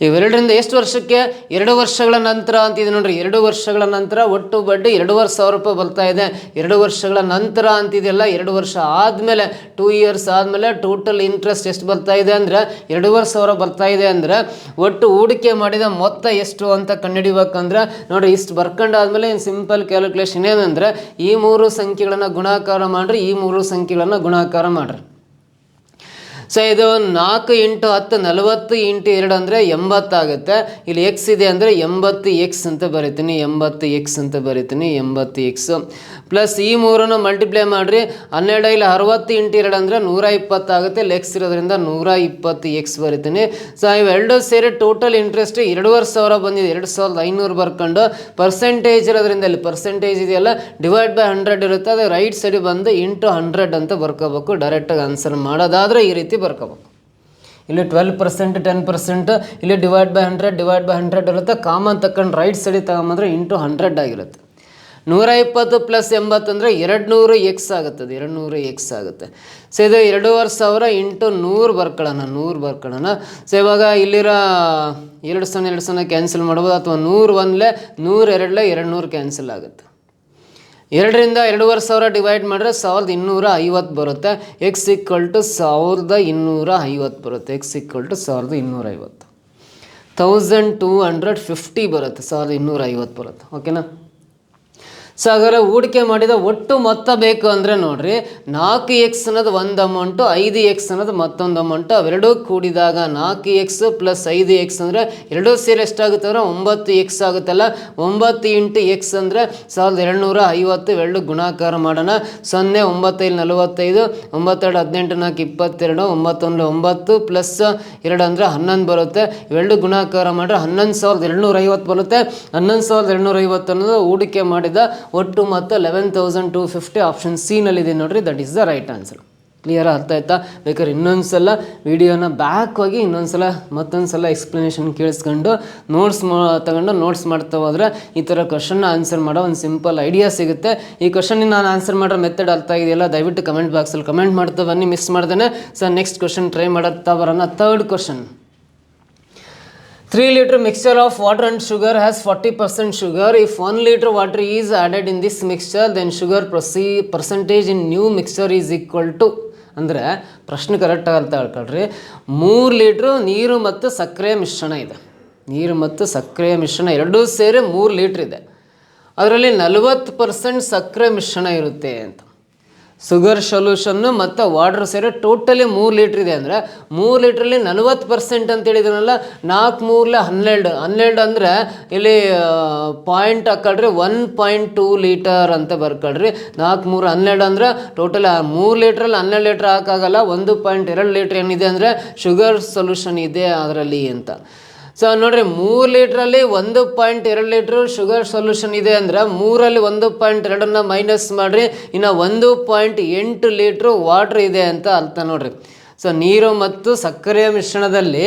ಇವೆರಡರಿಂದ ಎಷ್ಟು ವರ್ಷಕ್ಕೆ? ಎರಡು ವರ್ಷಗಳ ನಂತರ ಅಂತಿದೆ ನೋಡ್ರಿ. ಎರಡು ವರ್ಷಗಳ ನಂತರ ಒಟ್ಟು ಬಡ್ಡಿ ಎರಡೂವರೆ ಸಾವಿರ ರೂಪಾಯಿ ಬರ್ತಾ ಇದೆ. ಎರಡು ವರ್ಷಗಳ ನಂತರ ಅಂತಿದೆಯಲ್ಲ ಎರಡು ವರ್ಷ ಆದಮೇಲೆ ಟೂ ಇಯರ್ಸ್ ಆದಮೇಲೆ ಟೋಟಲ್ ಇಂಟ್ರೆಸ್ಟ್ ಎಷ್ಟು ಬರ್ತಾ ಇದೆ ಅಂದರೆ, ಎರಡೂವರೆ ಸಾವಿರ ಬರ್ತಾ ಇದೆ ಅಂದರೆ, ಒಟ್ಟು ಹೂಡಿಕೆ ಮಾಡಿದ ಮೊತ್ತ ಎಷ್ಟು ಅಂತ ಕಂಡುಹಿಡಿಬೇಕಂದ್ರೆ ನೋಡಿ ಇಷ್ಟು ಬರ್ಕೊಂಡಾದ್ಮೇಲೆ ಇನ್ನು ಸಿಂಪಲ್ ಕ್ಯಾಲ್ಕುಲೇಷನ್ ಏನಂದರೆ, ಈ ಮೂರು ಸಂಖ್ಯೆಗಳನ್ನು ಗುಣಾಕಾರ ಮಾಡಿರಿ, ಈ ಮೂರು ಸಂಖ್ಯೆಗಳನ್ನು ಗುಣಾಕಾರ ಮಾಡಿರಿ. ಸೊ ಇದು ನಾಲ್ಕು ಇಂಟು ಹತ್ತು, ನಲವತ್ತು ಇಂಟು ಎರಡು ಅಂದರೆ ಎಂಬತ್ತಾಗುತ್ತೆ ಇಲ್ಲಿ ಎಕ್ಸ್ ಇದೆ ಅಂದರೆ ಎಂಬತ್ತು ಎಕ್ಸ್ ಅಂತ ಬರಿತೀನಿ. ಎಂಬತ್ತು ಎಕ್ಸ್ ಅಂತ ಬರಿತೀನಿ. ಎಂಬತ್ತು ಎಕ್ಸು ಪ್ಲಸ್ ಈ ಮೂರನ್ನು ಮಲ್ಟಿಪ್ಲೈ ಮಾಡಿರಿ. ಹನ್ನೆರಡು ಇಲ್ಲಿ ಅರವತ್ತು ಇಂಟು ಎರಡು ಅಂದರೆ ನೂರ ಇಪ್ಪತ್ತಾಗುತ್ತೆ ಲೆಕ್ಸ್ ಇರೋದ್ರಿಂದ ನೂರ ಇಪ್ಪತ್ತು ಎಕ್ಸ್ ಬರಿತೀನಿ. ಸೊ ಇವೆರಡೂ ಸೇರಿ ಟೋಟಲ್ ಇಂಟ್ರೆಸ್ಟ್ ಎರಡುವರೆ ಸಾವಿರ ಬಂದಿದೆ. ಎರಡು ಸಾವಿರದ ಐನೂರು ಬರ್ಕೊಂಡು ಪರ್ಸೆಂಟೇಜ್ ಇರೋದ್ರಿಂದ ಇಲ್ಲಿ ಪರ್ಸೆಂಟೇಜ್ ಇದೆಯಲ್ಲ ಡಿವೈಡ್ ಬೈ ಹಂಡ್ರೆಡ್ ಇರುತ್ತೆ. ಅದು ರೈಟ್ ಸೈಡ್ ಬಂದು ಇಂಟು ಹಂಡ್ರೆಡ್ ಅಂತ ಬರ್ಕೋಬೇಕು. ಡೈರೆಕ್ಟಾಗಿ ಆನ್ಸರ್ ಮಾಡೋದಾದರೆ ಈ ರೀತಿ ಬರ್ಕೋಬೇಕು. ಇಲ್ಲಿ ಟ್ವೆಲ್ ಪರ್ಸೆಂಟ್ ಟೆನ್ ಪರ್ಸೆಂಟ್ ಇಲ್ಲಿ divide by hundred divide by hundred ಇರುತ್ತೆ. ಕಾಮನ್ ತಗೊಂಡು ರೈಟ್ ಸೈಡಿಗೆ ತಗೊಂಬಂದ್ರೆ ಇಂಟು ಹಂಡ್ರೆಡ್ ಆಗಿರುತ್ತೆ. ನೂರ ಇಪ್ಪತ್ತು ಪ್ಲಸ್ ಎಂಬತ್ತಂದರೆ ಎರಡು ನೂರು ಎಕ್ಸ್ ಆಗುತ್ತದೆ ಎರಡು ನೂರು ಎಕ್ಸ್ ಆಗುತ್ತೆ. ಸೊ ಇದು ಎರಡೂವರೆ ಸಾವಿರ ಇಂಟು ನೂರು ಬರ್ಕೊಳ್ಳೋಣ ನೂರು ಬರ್ಕೊಳ್ಳೋಣ. ಸೊ ಇವಾಗ ಇಲ್ಲಿರೋ ಎರಡು ಸೊನ್ನೆ ಎರಡು ಸೊನ್ನೆ ಕ್ಯಾನ್ಸಲ್ ಮಾಡ್ಬೋದು. ಅಥವಾ ನೂರು ಒಂದಲೇ ನೂರು ಎರಡಲೇ ಎರಡು ನೂರು ಕ್ಯಾನ್ಸಲ್ ಆಗುತ್ತೆ. ಎರಡರಿಂದ ಎರಡೂವರೆ ಸಾವಿರ ಡಿವೈಡ್ ಮಾಡಿದ್ರೆ ಸಾವಿರದ ಇನ್ನೂರ ಐವತ್ತು ಬರುತ್ತೆ. ಎಕ್ಸ್ ಈಕ್ವಲ್ ಟು ಸಾವಿರದ ಇನ್ನೂರ ಐವತ್ತು ಬರುತ್ತೆ. ಎಕ್ಸ್ ಈಕ್ವಲ್ ಟು ಸಾವಿರದ ಇನ್ನೂರ ಐವತ್ತು. ತೌಸಂಡ್ ಟೂ ಹಂಡ್ರೆಡ್ ಫಿಫ್ಟಿ ಬರುತ್ತೆ. ಸಾವಿರದ ಇನ್ನೂರ ಐವತ್ತು ಬರುತ್ತೆ. ಓಕೆನಾ ಸೊ ಹಾಗಾದರೆ ಹೂಡಿಕೆ ಮಾಡಿದ ಒಟ್ಟು ಮೊತ್ತ ಬೇಕು ಅಂದರೆ ನೋಡಿರಿ, ನಾಲ್ಕು ಎಕ್ಸ್ ಅನ್ನೋದು ಒಂದು ಅಮೌಂಟು ಐದು ಎಕ್ಸ್ ಅನ್ನೋದು ಮತ್ತೊಂದು ಅಮೌಂಟು ಅವೆರಡೂ ಕೂಡಿದಾಗ ನಾಲ್ಕು ಎಕ್ಸ್ ಪ್ಲಸ್ ಐದು ಎಕ್ಸ್ ಅಂದರೆ ಎರಡೂ ಸೇರಿ ಎಷ್ಟಾಗುತ್ತೆ ಅಂದರೆ ಒಂಬತ್ತು ಎಕ್ಸ್ ಆಗುತ್ತಲ್ಲ, ಒಂಬತ್ತು ಇಂಟು ಎಕ್ಸ್ ಅಂದರೆ ಸಾವಿರದ ಎರಡುನೂರ ಐವತ್ತು ಎರಡು ಗುಣಾಕಾರ ಮಾಡೋಣ. ಸೊನ್ನೆ, ಒಂಬತ್ತೈದು, ನಲವತ್ತೈದು, ಒಂಬತ್ತೆರಡು, ಹದಿನೆಂಟು, ನಾಲ್ಕು, ಇಪ್ಪತ್ತೆರಡು, ಒಂಬತ್ತೊಂದು, ಒಂಬತ್ತು ಪ್ಲಸ್ ಎರಡು ಅಂದರೆ ಹನ್ನೊಂದು ಬರುತ್ತೆ. ಇವೆರಡು ಗುಣಾಕಾರ ಮಾಡಿದ್ರೆ ಹನ್ನೊಂದು ಸಾವಿರದ ಎರಡುನೂರ ಐವತ್ತು ಬರುತ್ತೆ. ಹನ್ನೊಂದು ಸಾವಿರದ ಎರಡುನೂರ ಐವತ್ತು ಅನ್ನೋದು ಹೂಡಿಕೆ ಮಾಡಿದ ಒಟ್ಟು ಮತ್ತು eleven thousand two fifty option ಸಿನಲ್ಲಿದೆ ನೋಡ್ರಿ that is the right answer clear ಅರ್ಥ ಆಯ್ತಾ ಬೇಕಾದ್ರೆ ಇನ್ನೊಂದು ಸಲ ವಿಡಿಯೋನ ಬ್ಯಾಕ್ ಹೋಗಿ ಇನ್ನೊಂದು ಸಲ ಎಕ್ಸ್ಪ್ಲನೇಷನ್ ಕೇಳಿಸ್ಕೊಂಡು ನೋಟ್ಸ್ ಮಾ ತಗೊಂಡು ನೋಟ್ಸ್ ಮಾಡ್ತಾ ಹೋದ್ರೆ ಈ ಥರ ಕ್ವಶನ್ನ ಆನ್ಸರ್ ಮಾಡೋ ಒಂದು ಸಿಂಪಲ್ ಐಡಿಯಾ ಸಿಗುತ್ತೆ. ಈ ಕ್ವಶನಿಗೆ ನಾನು ಆನ್ಸರ್ ಮಾಡೋ ಮೆಥಡ್ ಅರ್ಥ ಆಗಿದೆಯಲ್ಲ, ದಯವಿಟ್ಟು ಕಮೆಂಟ್ ಬಾಕ್ಸಲ್ಲಿ ಕಮೆಂಟ್ ಮಾಡ್ತಾ ಬನ್ನಿ ಮಿಸ್ ಮಾಡ್ದೇನೆ. ಸರ್ ನೆಕ್ಸ್ಟ್ ಕ್ವಶನ್ ಟ್ರೈ ಮಾಡುತ್ತಾ ಬರೋಣ. Third question 3 liter mixture of water and sugar has 40% sugar. If 1 liter water is added in this mixture, then sugar percentage in new mixture is equal to ಅಂದರೆ ಪ್ರಶ್ನೆ ಕರೆಕ್ಟಾಗಿ ಅಂತ ಹೇಳ್ಕೊಳ್ರಿ ಮೂರು litre ನೀರು ಮತ್ತು ಸಕ್ಕರೆ ಮಿಶ್ರಣ ಇದೆ ನೀರು ಮತ್ತು ಸಕ್ಕರೆ ಮಿಶ್ರಣ ಎರಡೂ ಸೇರಿ ಮೂರು ಲೀಟ್ರ್ ಇದೆ ಅದರಲ್ಲಿ ನಲವತ್ತು ಪರ್ಸೆಂಟ್ ಸಕ್ಕರೆ ಮಿಶ್ರಣ ಇರುತ್ತೆ ಅಂತ ಶುಗರ್ ಸೊಲ್ಯೂಷನ್ನು ಮತ್ತು ವಾಟರ್ ಸೇರಿ ಟೋಟಲಿ ಮೂರು ಲೀಟ್ರ್ ಇದೆ ಅಂದರೆ ಮೂರು ಲೀಟ್ರಲ್ಲಿ ನಲವತ್ತು ಪರ್ಸೆಂಟ್ ಅಂತ ಹೇಳಿದ್ರಲ್ಲ ನಾಲ್ಕು ಮೂರಲೆ ಹನ್ನೆರಡು. ಹನ್ನೆರಡು ಅಂದರೆ ಇಲ್ಲಿ ಪಾಯಿಂಟ್ ಹಾಕೊಳ್ರಿ ಒನ್ ಪಾಯಿಂಟ್ ಟೂ ಲೀಟರ್ ಅಂತ ಬರ್ಕೊಳ್ರಿ. ನಾಲ್ಕು ಮೂರು ಹನ್ನೆರಡು ಅಂದರೆ ಟೋಟಲ್ ಮೂರು ಲೀಟ್ರಲ್ಲಿ ಹನ್ನೆರಡು ಲೀಟ್ರ್ ಹಾಕಾಗಲ್ಲ, ಒಂದು ಪಾಯಿಂಟ್ ಎರಡು ಲೀಟ್ರ್ ಏನಿದೆ ಅಂದರೆ ಶುಗರ್ ಸೊಲ್ಯೂಷನ್ ಇದೆ ಅದರಲ್ಲಿ ಅಂತ. ಸೊ ನೋಡ್ರಿ, ಮೂರು ಲೀಟ್ರಲ್ಲಿ ಒಂದು ಪಾಯಿಂಟ್ ಎರಡು ಲೀಟ್ರ್ ಶುಗರ್ ಸೊಲ್ಯೂಷನ್ ಇದೆ ಅಂದ್ರೆ ಮೂರಲ್ಲಿ ಒಂದು ಪಾಯಿಂಟ್ ಎರಡನ್ನ ಮೈನಸ್ ಮಾಡಿರಿ, ಇನ್ನು ಒಂದು ಪಾಯಿಂಟ್ ಎಂಟು ಲೀಟ್ರ್ ವಾಟ್ರ್ ಇದೆ ಅಂತ ಅರ್ಥ ನೋಡ್ರಿ. ಸೊ ನೀರು ಮತ್ತು ಸಕ್ಕರೆಯ ಮಿಶ್ರಣದಲ್ಲಿ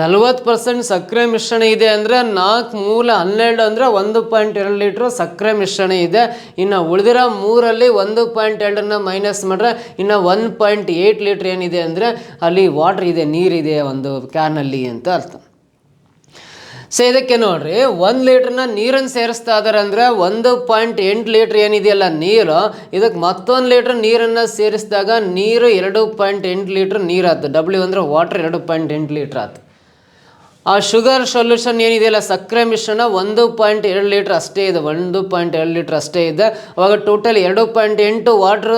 ನಲ್ವತ್ತು ಪರ್ಸೆಂಟ್ ಸಕ್ಕರೆ ಮಿಶ್ರಣ ಇದೆ ಅಂದರೆ ನಾಲ್ಕು ಮೂಲ ಹನ್ನೆರಡು ಅಂದರೆ ಒಂದು ಪಾಯಿಂಟ್ ಎರಡು ಲೀಟ್ರ್ ಸಕ್ಕರೆ ಮಿಶ್ರಣ ಇದೆ. ಇನ್ನು ಉಳಿದಿರೋ ಮೂರಲ್ಲಿ ಒಂದು ಪಾಯಿಂಟ್ ಎರಡನ್ನ ಮೈನಸ್ ಮಾಡಿದ್ರೆ ಇನ್ನು ಒನ್ ಪಾಯಿಂಟ್ ಏಯ್ಟ್ ಲೀಟ್ರ್ ಏನಿದೆ ಅಂದರೆ ಅಲ್ಲಿ ವಾಟ್ರ್ ಇದೆ, ನೀರಿದೆ ಒಂದು ಕ್ಯಾನಲ್ಲಿ ಅಂತ ಅರ್ಥ. ಸೊ ಇದಕ್ಕೆ ನೋಡ್ರಿ, ಒಂದು ಲೀಟ್ರನ್ನ ನೀರನ್ನು ಸೇರಿಸ್ತಾ ಇದಾರೆ ಅಂದರೆ ಒಂದು ಪಾಯಿಂಟ್ ಎಂಟು ಲೀಟ್ರ್ ಏನಿದೆಯಲ್ಲ ನೀರು, ಇದಕ್ಕೆ ಮತ್ತೊಂದು ಲೀಟ್ರ್ ನೀರನ್ನು ಸೇರಿಸಿದಾಗ ನೀರು ಎರಡು ಪಾಯಿಂಟ್ ಎಂಟು ಲೀಟ್ರ್ ನೀರು ಆಯ್ತು ಡಬ್ಲ್ಯೂ ಅಂದರೆ ವಾಟ್ರ್ ಎರಡು ಪಾಯಿಂಟ್ ಎಂಟು ಲೀಟ್ರ್ ಆಯ್ತು ಆ ಶುಗರ್ ಸೊಲ್ಯೂಷನ್ ಏನಿದೆಯಲ್ಲ ಸಕ್ಕರೆ ಮಿಶ್ರಣ ಒಂದು ಪಾಯಿಂಟ್ ಎರಡು ಲೀಟ್ರ್ ಅಷ್ಟೇ ಇದೆ, ಒಂದು ಪಾಯಿಂಟ್ ಎರಡು ಲೀಟ್ರ್ ಅಷ್ಟೇ ಇದೆ. ಅವಾಗ ಟೋಟಲ್ ಎರಡು ಪಾಯಿಂಟ್ ಎಂಟು ವಾಟ್ರ್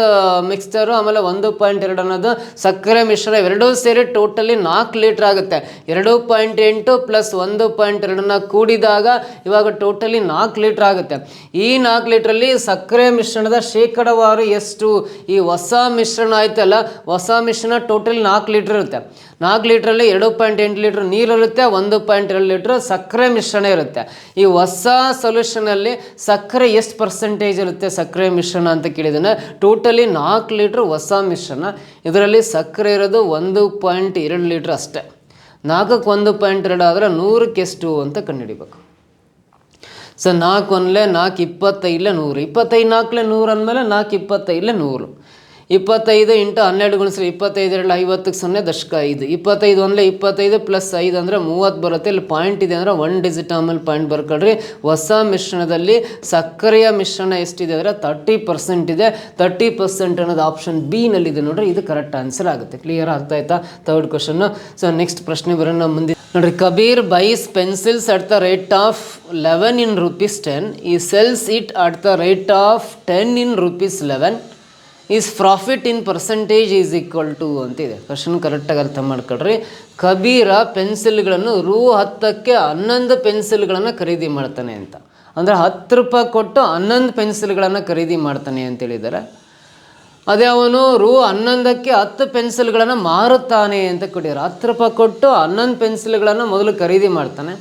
ಮಿಕ್ಸ್ಚರು ಆಮೇಲೆ ಒಂದು ಪಾಯಿಂಟ್ ಎರಡು ಅನ್ನೋದು ಸಕ್ಕರೆ ಮಿಶ್ರಣ ಎರಡೂ ಸೇರಿ ಟೋಟಲಿ ನಾಲ್ಕು ಲೀಟ್ರ್ ಆಗುತ್ತೆ. ಎರಡು ಪಾಯಿಂಟ್ ಎಂಟು ಪ್ಲಸ್ ಒಂದು ಪಾಯಿಂಟ್ ಎರಡನ್ನ ಕೂಡಿದಾಗ ಇವಾಗ ಟೋಟಲಿ ನಾಲ್ಕು ಲೀಟ್ರ್ ಆಗುತ್ತೆ. ಈ ನಾಲ್ಕು ಲೀಟ್ರಲ್ಲಿ ಸಕ್ಕರೆ ಮಿಶ್ರಣದ ಶೇಕಡವಾರು ಎಷ್ಟು ಈ ಹೊಸ ಮಿಶ್ರಣ ಆಯ್ತಲ್ಲ, ಹೊಸ ಮಿಶ್ರಣ ಟೋಟಲಿ ನಾಲ್ಕು ಲೀಟ್ರ್ ಇರುತ್ತೆ. ನಾಲ್ಕು ಲೀಟ್ರಲ್ಲಿ ಎರಡು ಪಾಯಿಂಟ್ ಎಂಟು ಲೀಟ್ರ್ ನೀರು ಇರುತ್ತೆ, ಒಂದು ಪಾಯಿಂಟ್ ಎರಡು ಲೀಟ್ರ್ ಸಕ್ಕರೆ ಮಿಶ್ರಣ ಇರುತ್ತೆ. ಈ ಹೊಸ ಸೊಲ್ಯೂಷನಲ್ಲಿ ಸಕ್ಕರೆ ಎಷ್ಟು ಪರ್ಸೆಂಟೇಜ್ ಇರುತ್ತೆ ಸಕ್ಕರೆ ಮಿಶ್ರಣ ಅಂತ ಕೇಳಿದ್ರೆ ಟೋಟಲಿ ನಾಲ್ಕು ಲೀಟ್ರ್ ಹೊಸ ಮಿಶ್ರಣ. ಇದರಲ್ಲಿ ಸಕ್ಕರೆ ಇರೋದು ಒಂದು ಪಾಯಿಂಟ್ ಎರಡು ಲೀಟ್ರ್ ಅಷ್ಟೇ. ನಾಲ್ಕಕ್ಕೆ ಒಂದು ಪಾಯಿಂಟ್ ಎರಡು ಆದರೆ ನೂರಕ್ಕೆ ಎಷ್ಟು ಅಂತ ಕಂಡುಹಿಡಿಬೇಕು. ಸೊ ನಾಲ್ಕು ಒಂದಲೇ ನಾಲ್ಕು ಇಪ್ಪತ್ತೈದಲೇ ನೂರು. ಇಪ್ಪತ್ತೈದು ನಾಲ್ಕಲೇ ನೂರು ಅಂದಮೇಲೆ ನಾಲ್ಕು ಇಪ್ಪತ್ತೈದಲೇ ನೂರು. ಇಪ್ಪತ್ತೈದು ಇಂಟು ಹನ್ನೆರಡು ಗುಣಿಸ್ರೆ ಇಪ್ಪತ್ತೈದು ಎರಡು ಐವತ್ತಕ್ಕೆ ಸೊನ್ನೆ ದಶಕ ಐದು. ಇಪ್ಪತ್ತೈದು ಅಂದರೆ ಇಪ್ಪತ್ತೈದು ಪ್ಲಸ್ ಐದು ಅಂದರೆ ಮೂವತ್ತು ಬರುತ್ತೆ. ಇಲ್ಲಿ ಪಾಯಿಂಟ್ ಇದೆ ಅಂದರೆ ಒನ್ ಡಿಜಿಟ್ ಆಮೇಲೆ ಪಾಯಿಂಟ್ ಬರ್ಕೊಳ್ರಿ. ಹೊಸ ಮಿಶ್ರಣದಲ್ಲಿ ಸಕ್ಕರೆಯ ಮಿಶ್ರಣ ಎಷ್ಟಿದೆ ಅಂದರೆ ತರ್ಟಿ ಪರ್ಸೆಂಟ್ ಇದೆ. ತರ್ಟಿ ಪರ್ಸೆಂಟ್ ಅನ್ನೋದು ಆಪ್ಷನ್ ಬಿನಲ್ಲಿದೆ ನೋಡ್ರಿ. ಇದು ಕರೆಕ್ಟ್ ಆನ್ಸರ್ ಆಗುತ್ತೆ. ಕ್ಲಿಯರ್ ಆಗ್ತಾ ಆಯ್ತಾ ತರ್ಡ್ ಕ್ವಶನ್ನು ಸೊ ನೆಕ್ಸ್ಟ್ ಪ್ರಶ್ನೆ ಬರೋಣ ಮುಂದೆ ನೋಡ್ರಿ, Kabir buys pencils at the rate of eleven in rupees ten he sells it at the rate of ten in rupees eleven his profit in percentage is equal to ಅಂತಿದೆ. Question ಕರೆಕ್ಟಾಗಿ ಅರ್ಥ ಮಾಡ್ಕೊಳ್ರಿ. ಕಬೀರ ಪೆನ್ಸಿಲ್ಗಳನ್ನು ರೂ ಹತ್ತಕ್ಕೆ ಹನ್ನೊಂದು ಪೆನ್ಸಿಲ್ಗಳನ್ನು ಖರೀದಿ ಮಾಡ್ತಾನೆ ಅಂತ. ಅಂದರೆ ಹತ್ತು ರೂಪಾಯಿ ಕೊಟ್ಟು ಹನ್ನೊಂದು ಪೆನ್ಸಿಲ್ಗಳನ್ನು ಖರೀದಿ ಮಾಡ್ತಾನೆ ಅಂತ ಹೇಳಿದ್ದಾರೆ. ಅದೇ ಅವನು ರೂ ಹನ್ನೊಂದಕ್ಕೆ ಹತ್ತು ಪೆನ್ಸಿಲ್ಗಳನ್ನು ಮಾರುತ್ತಾನೆ ಅಂತ ಕೊಟ್ಟಿದ್ದಾರೆ. ಹತ್ತು ರೂಪಾಯಿ ಕೊಟ್ಟು ಹನ್ನೊಂದು ಪೆನ್ಸಿಲ್ಗಳನ್ನು ಮೊದಲು ಖರೀದಿ ಮಾಡ್ತಾನೆ.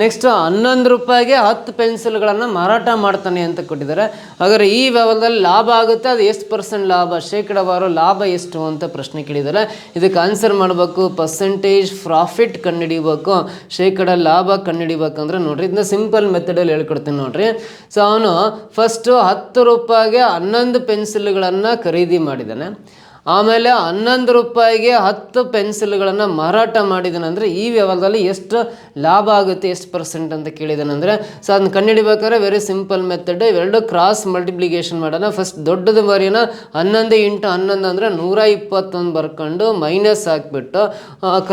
ನೆಕ್ಸ್ಟ್ ಹನ್ನೊಂದು ರೂಪಾಯಿಗೆ ಹತ್ತು ಪೆನ್ಸಿಲ್ಗಳನ್ನು ಮಾರಾಟ ಮಾಡ್ತಾನೆ ಅಂತ ಕೊಟ್ಟಿದ್ದಾರೆ. ಹಾಗಾದ್ರೆ ಈ ವ್ಯವಹಾರದಲ್ಲಿ ಲಾಭ ಆಗುತ್ತೆ, ಅದು ಎಷ್ಟು ಪರ್ಸೆಂಟ್ ಲಾಭ, ಶೇಕಡವಾರು ಲಾಭ ಎಷ್ಟು ಅಂತ ಪ್ರಶ್ನೆ ಕೇಳಿದ್ದಾರೆ. ಇದಕ್ಕೆ ಆನ್ಸರ್ ಮಾಡಬೇಕು ಪರ್ಸೆಂಟೇಜ್ ಪ್ರಾಫಿಟ್ ಕಂಡುಹಿಡಿಬೇಕು, ಶೇಕಡ ಲಾಭ ಕಂಡುಹಿಡಿಬೇಕಂದ್ರೆ ನೋಡ್ರಿ, ಇದನ್ನ ಸಿಂಪಲ್ ಮೆಥಡಲ್ಲಿ ಹೇಳ್ಕೊಡ್ತೀನಿ ನೋಡ್ರಿ. ಸೊ ಅವನು ಫಸ್ಟು ಹತ್ತು ರೂಪಾಯಿಗೆ ಹನ್ನೊಂದು ಪೆನ್ಸಿಲ್ಗಳನ್ನು ಖರೀದಿ ಮಾಡಿದ್ದಾನೆ. ಆಮೇಲೆ ಹನ್ನೊಂದು ರೂಪಾಯಿಗೆ ಹತ್ತು ಪೆನ್ಸಿಲ್ಗಳನ್ನು ಮಾರಾಟ ಮಾಡಿದಾನಂದರೆ ಈ ವ್ಯವಹಾರದಲ್ಲಿ ಎಷ್ಟು ಲಾಭ ಆಗುತ್ತೆ, ಎಷ್ಟು ಪರ್ಸೆಂಟ್ ಅಂತ ಕೇಳಿದನಂದರೆ, ಸೊ ಅದನ್ನ ಕಂಡುಹಿಡಿಬೇಕಾದ್ರೆ ವೆರಿ ಸಿಂಪಲ್ ಮೆಥಡ್ ಇವೆರಡು ಕ್ರಾಸ್ ಮಲ್ಟಿಪ್ಲಿಕೇಶನ್ ಮಾಡೋಣ. ಫಸ್ಟ್ ದೊಡ್ಡದು ಬಾರಿನ ಹನ್ನೊಂದು ಇಂಟು ಹನ್ನೊಂದು ಅಂದರೆ ನೂರ ಇಪ್ಪತ್ತೊಂದು ಬರ್ಕೊಂಡು ಮೈನಸ್ ಹಾಕ್ಬಿಟ್ಟು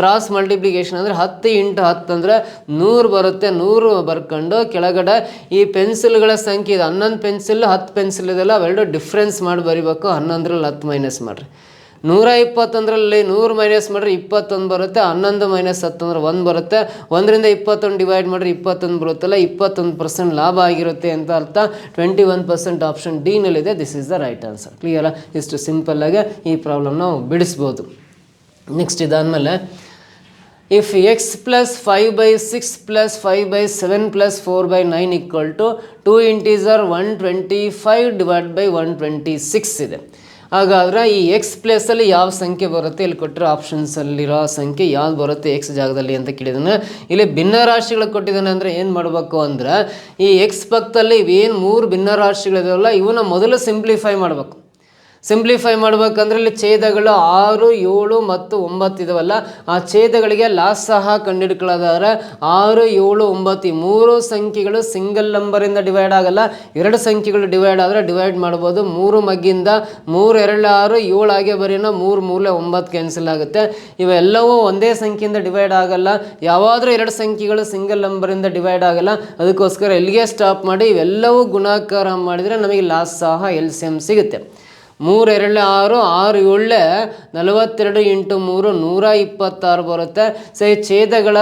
ಕ್ರಾಸ್ ಮಲ್ಟಿಪ್ಲಿಕೇಶನ್ ಅಂದರೆ ಹತ್ತು ಇಂಟು ಹತ್ತು ಅಂದರೆ ನೂರು ಬರುತ್ತೆ. ನೂರು ಬರ್ಕೊಂಡು ಕೆಳಗಡೆ ಈ ಪೆನ್ಸಿಲ್ಗಳ ಸಂಖ್ಯೆ ಇದೆ. ಹನ್ನೊಂದು ಪೆನ್ಸಿಲ್, ಹತ್ತು ಪೆನ್ಸಿಲ್ ಇದೆಲ್ಲ ಅವೆರಡು ಡಿಫ್ರೆನ್ಸ್ ಮಾಡಿ ಬರಿಬೇಕು. ಹನ್ನೊಂದರಲ್ಲಿ ಹತ್ತು ಮೈನಸ್ ಮಾಡಿರಿ. ನೂರ ಇಪ್ಪತ್ತೊಂದರಲ್ಲಿ ನೂರು ಮೈನಸ್ ಮಾಡಿದ್ರೆ ಇಪ್ಪತ್ತೊಂದು ಬರುತ್ತೆ, ಹನ್ನೊಂದು ಮೈನಸ್ ಹತ್ತು ಅಂದ್ರೆ ಒಂದು ಬರುತ್ತೆ. ಒಂದರಿಂದ ಇಪ್ಪತ್ತೊಂದು ಡಿವೈಡ್ ಮಾಡಿದ್ರೆ ಇಪ್ಪತ್ತೊಂದು ಬರುತ್ತಲ್ಲ, ಇಪ್ಪತ್ತೊಂದು ಪರ್ಸೆಂಟ್ ಲಾಭ ಆಗಿರುತ್ತೆ ಅಂತ ಅರ್ಥ. Twenty one percent option ಡಿನಲ್ಲಿದೆ this is the right answer ಕ್ಲಿಯರ ಇಷ್ಟು ಸಿಂಪಲ್ಲಾಗಿ ಈ ಪ್ರಾಬ್ಲಮ್ ನಾವು ಬಿಡಿಸ್ಬೋದು. ನೆಕ್ಸ್ಟ್ ಇದಾದಮೇಲೆ if X plus five by six plus five by seven plus four by nine equal to two integer one twenty five divide by one twenty six ಇದೆ. ಹಾಗಾದ್ರೆ ಈ X ಪ್ಲೇಸಲ್ಲಿ ಯಾವ ಸಂಖ್ಯೆ ಬರುತ್ತೆ? ಇಲ್ಲಿ ಕೊಟ್ಟಿರೋ ಆಪ್ಷನ್ಸಲ್ಲಿರೋ ಸಂಖ್ಯೆ ಯಾವ್ದು ಬರುತ್ತೆ ಎಕ್ಸ್ ಜಾಗದಲ್ಲಿ ಅಂತ ಕೇಳಿದಾನೆ. ಇಲ್ಲಿ ಭಿನ್ನರಾಶಿಗಳು ಕೊಟ್ಟಿದ್ದಾನೆ ಅಂದರೆ ಏನು ಮಾಡಬೇಕು ಅಂದ್ರೆ ಈ ಎಕ್ಸ್ ಪಕ್ಕದಲ್ಲಿ ಇವೇನು ಮೂರು ಭಿನ್ನರಾಶಿಗಳಿದಾವಲ್ಲ ಇವನ್ನ ಮೊದಲು ಸಿಂಪ್ಲಿಫೈ ಮಾಡಬೇಕು. ಸಿಂಪ್ಲಿಫೈ ಮಾಡ್ಬೇಕಂದ್ರೆ ಇಲ್ಲಿ ಛೇದಗಳು ಆರು, ಏಳು ಮತ್ತು ಒಂಬತ್ತು ಇದಾವಲ್ಲ, ಆ ಛೇದಗಳಿಗೆ ಲಾಸ್ ಸಹ ಕಂಡಿಡ್ಕೊಳ್ಳೋದಾದ್ರೆ ಆರು, ಏಳು, ಒಂಬತ್ತು ಮೂರು ಸಂಖ್ಯೆಗಳು ಸಿಂಗಲ್ ನಂಬರಿಂದ ಡಿವೈಡ್ ಆಗಲ್ಲ. ಎರಡು ಸಂಖ್ಯೆಗಳು ಡಿವೈಡ್ ಆದರೆ ಡಿವೈಡ್ ಮಾಡ್ಬೋದು. ಮೂರು ಮಗ್ಗಿಂದ ಮೂರು ಎರಡು ಆರು, ಏಳು ಹಾಗೆ ಬರೀನೋ ಮೂರು ಮೂರಲೆ ಒಂಬತ್ತು ಕ್ಯಾನ್ಸಲ್ ಆಗುತ್ತೆ. ಇವೆಲ್ಲವೂ ಒಂದೇ ಸಂಖ್ಯೆಯಿಂದ ಡಿವೈಡ್ ಆಗಲ್ಲ. ಯಾವಾದರೂ ಎರಡು ಸಂಖ್ಯೆಗಳು ಸಿಂಗಲ್ ನಂಬರಿಂದ ಡಿವೈಡ್ ಆಗಲ್ಲ. ಅದಕ್ಕೋಸ್ಕರ ಎಲ್ಲಿಗೆ ಸ್ಟಾಪ್ ಮಾಡಿ, ಇವೆಲ್ಲವೂ ಗುಣಾಕಾರ ಮಾಡಿದರೆ ನಮಗೆ ಲಾಸ್ ಸಹ ಎಲ್ ಸಿ ಎಂ ಸಿಗುತ್ತೆ. ಮೂರು ಎರಡೇ ಆರು ಆರು ಏಳು, ನಲವತ್ತೆರಡು ಇಂಟು ಮೂರು, ನೂರ ಇಪ್ಪತ್ತಾರು ಬರುತ್ತೆ. ಸೊ ಈ ಛೇದಗಳ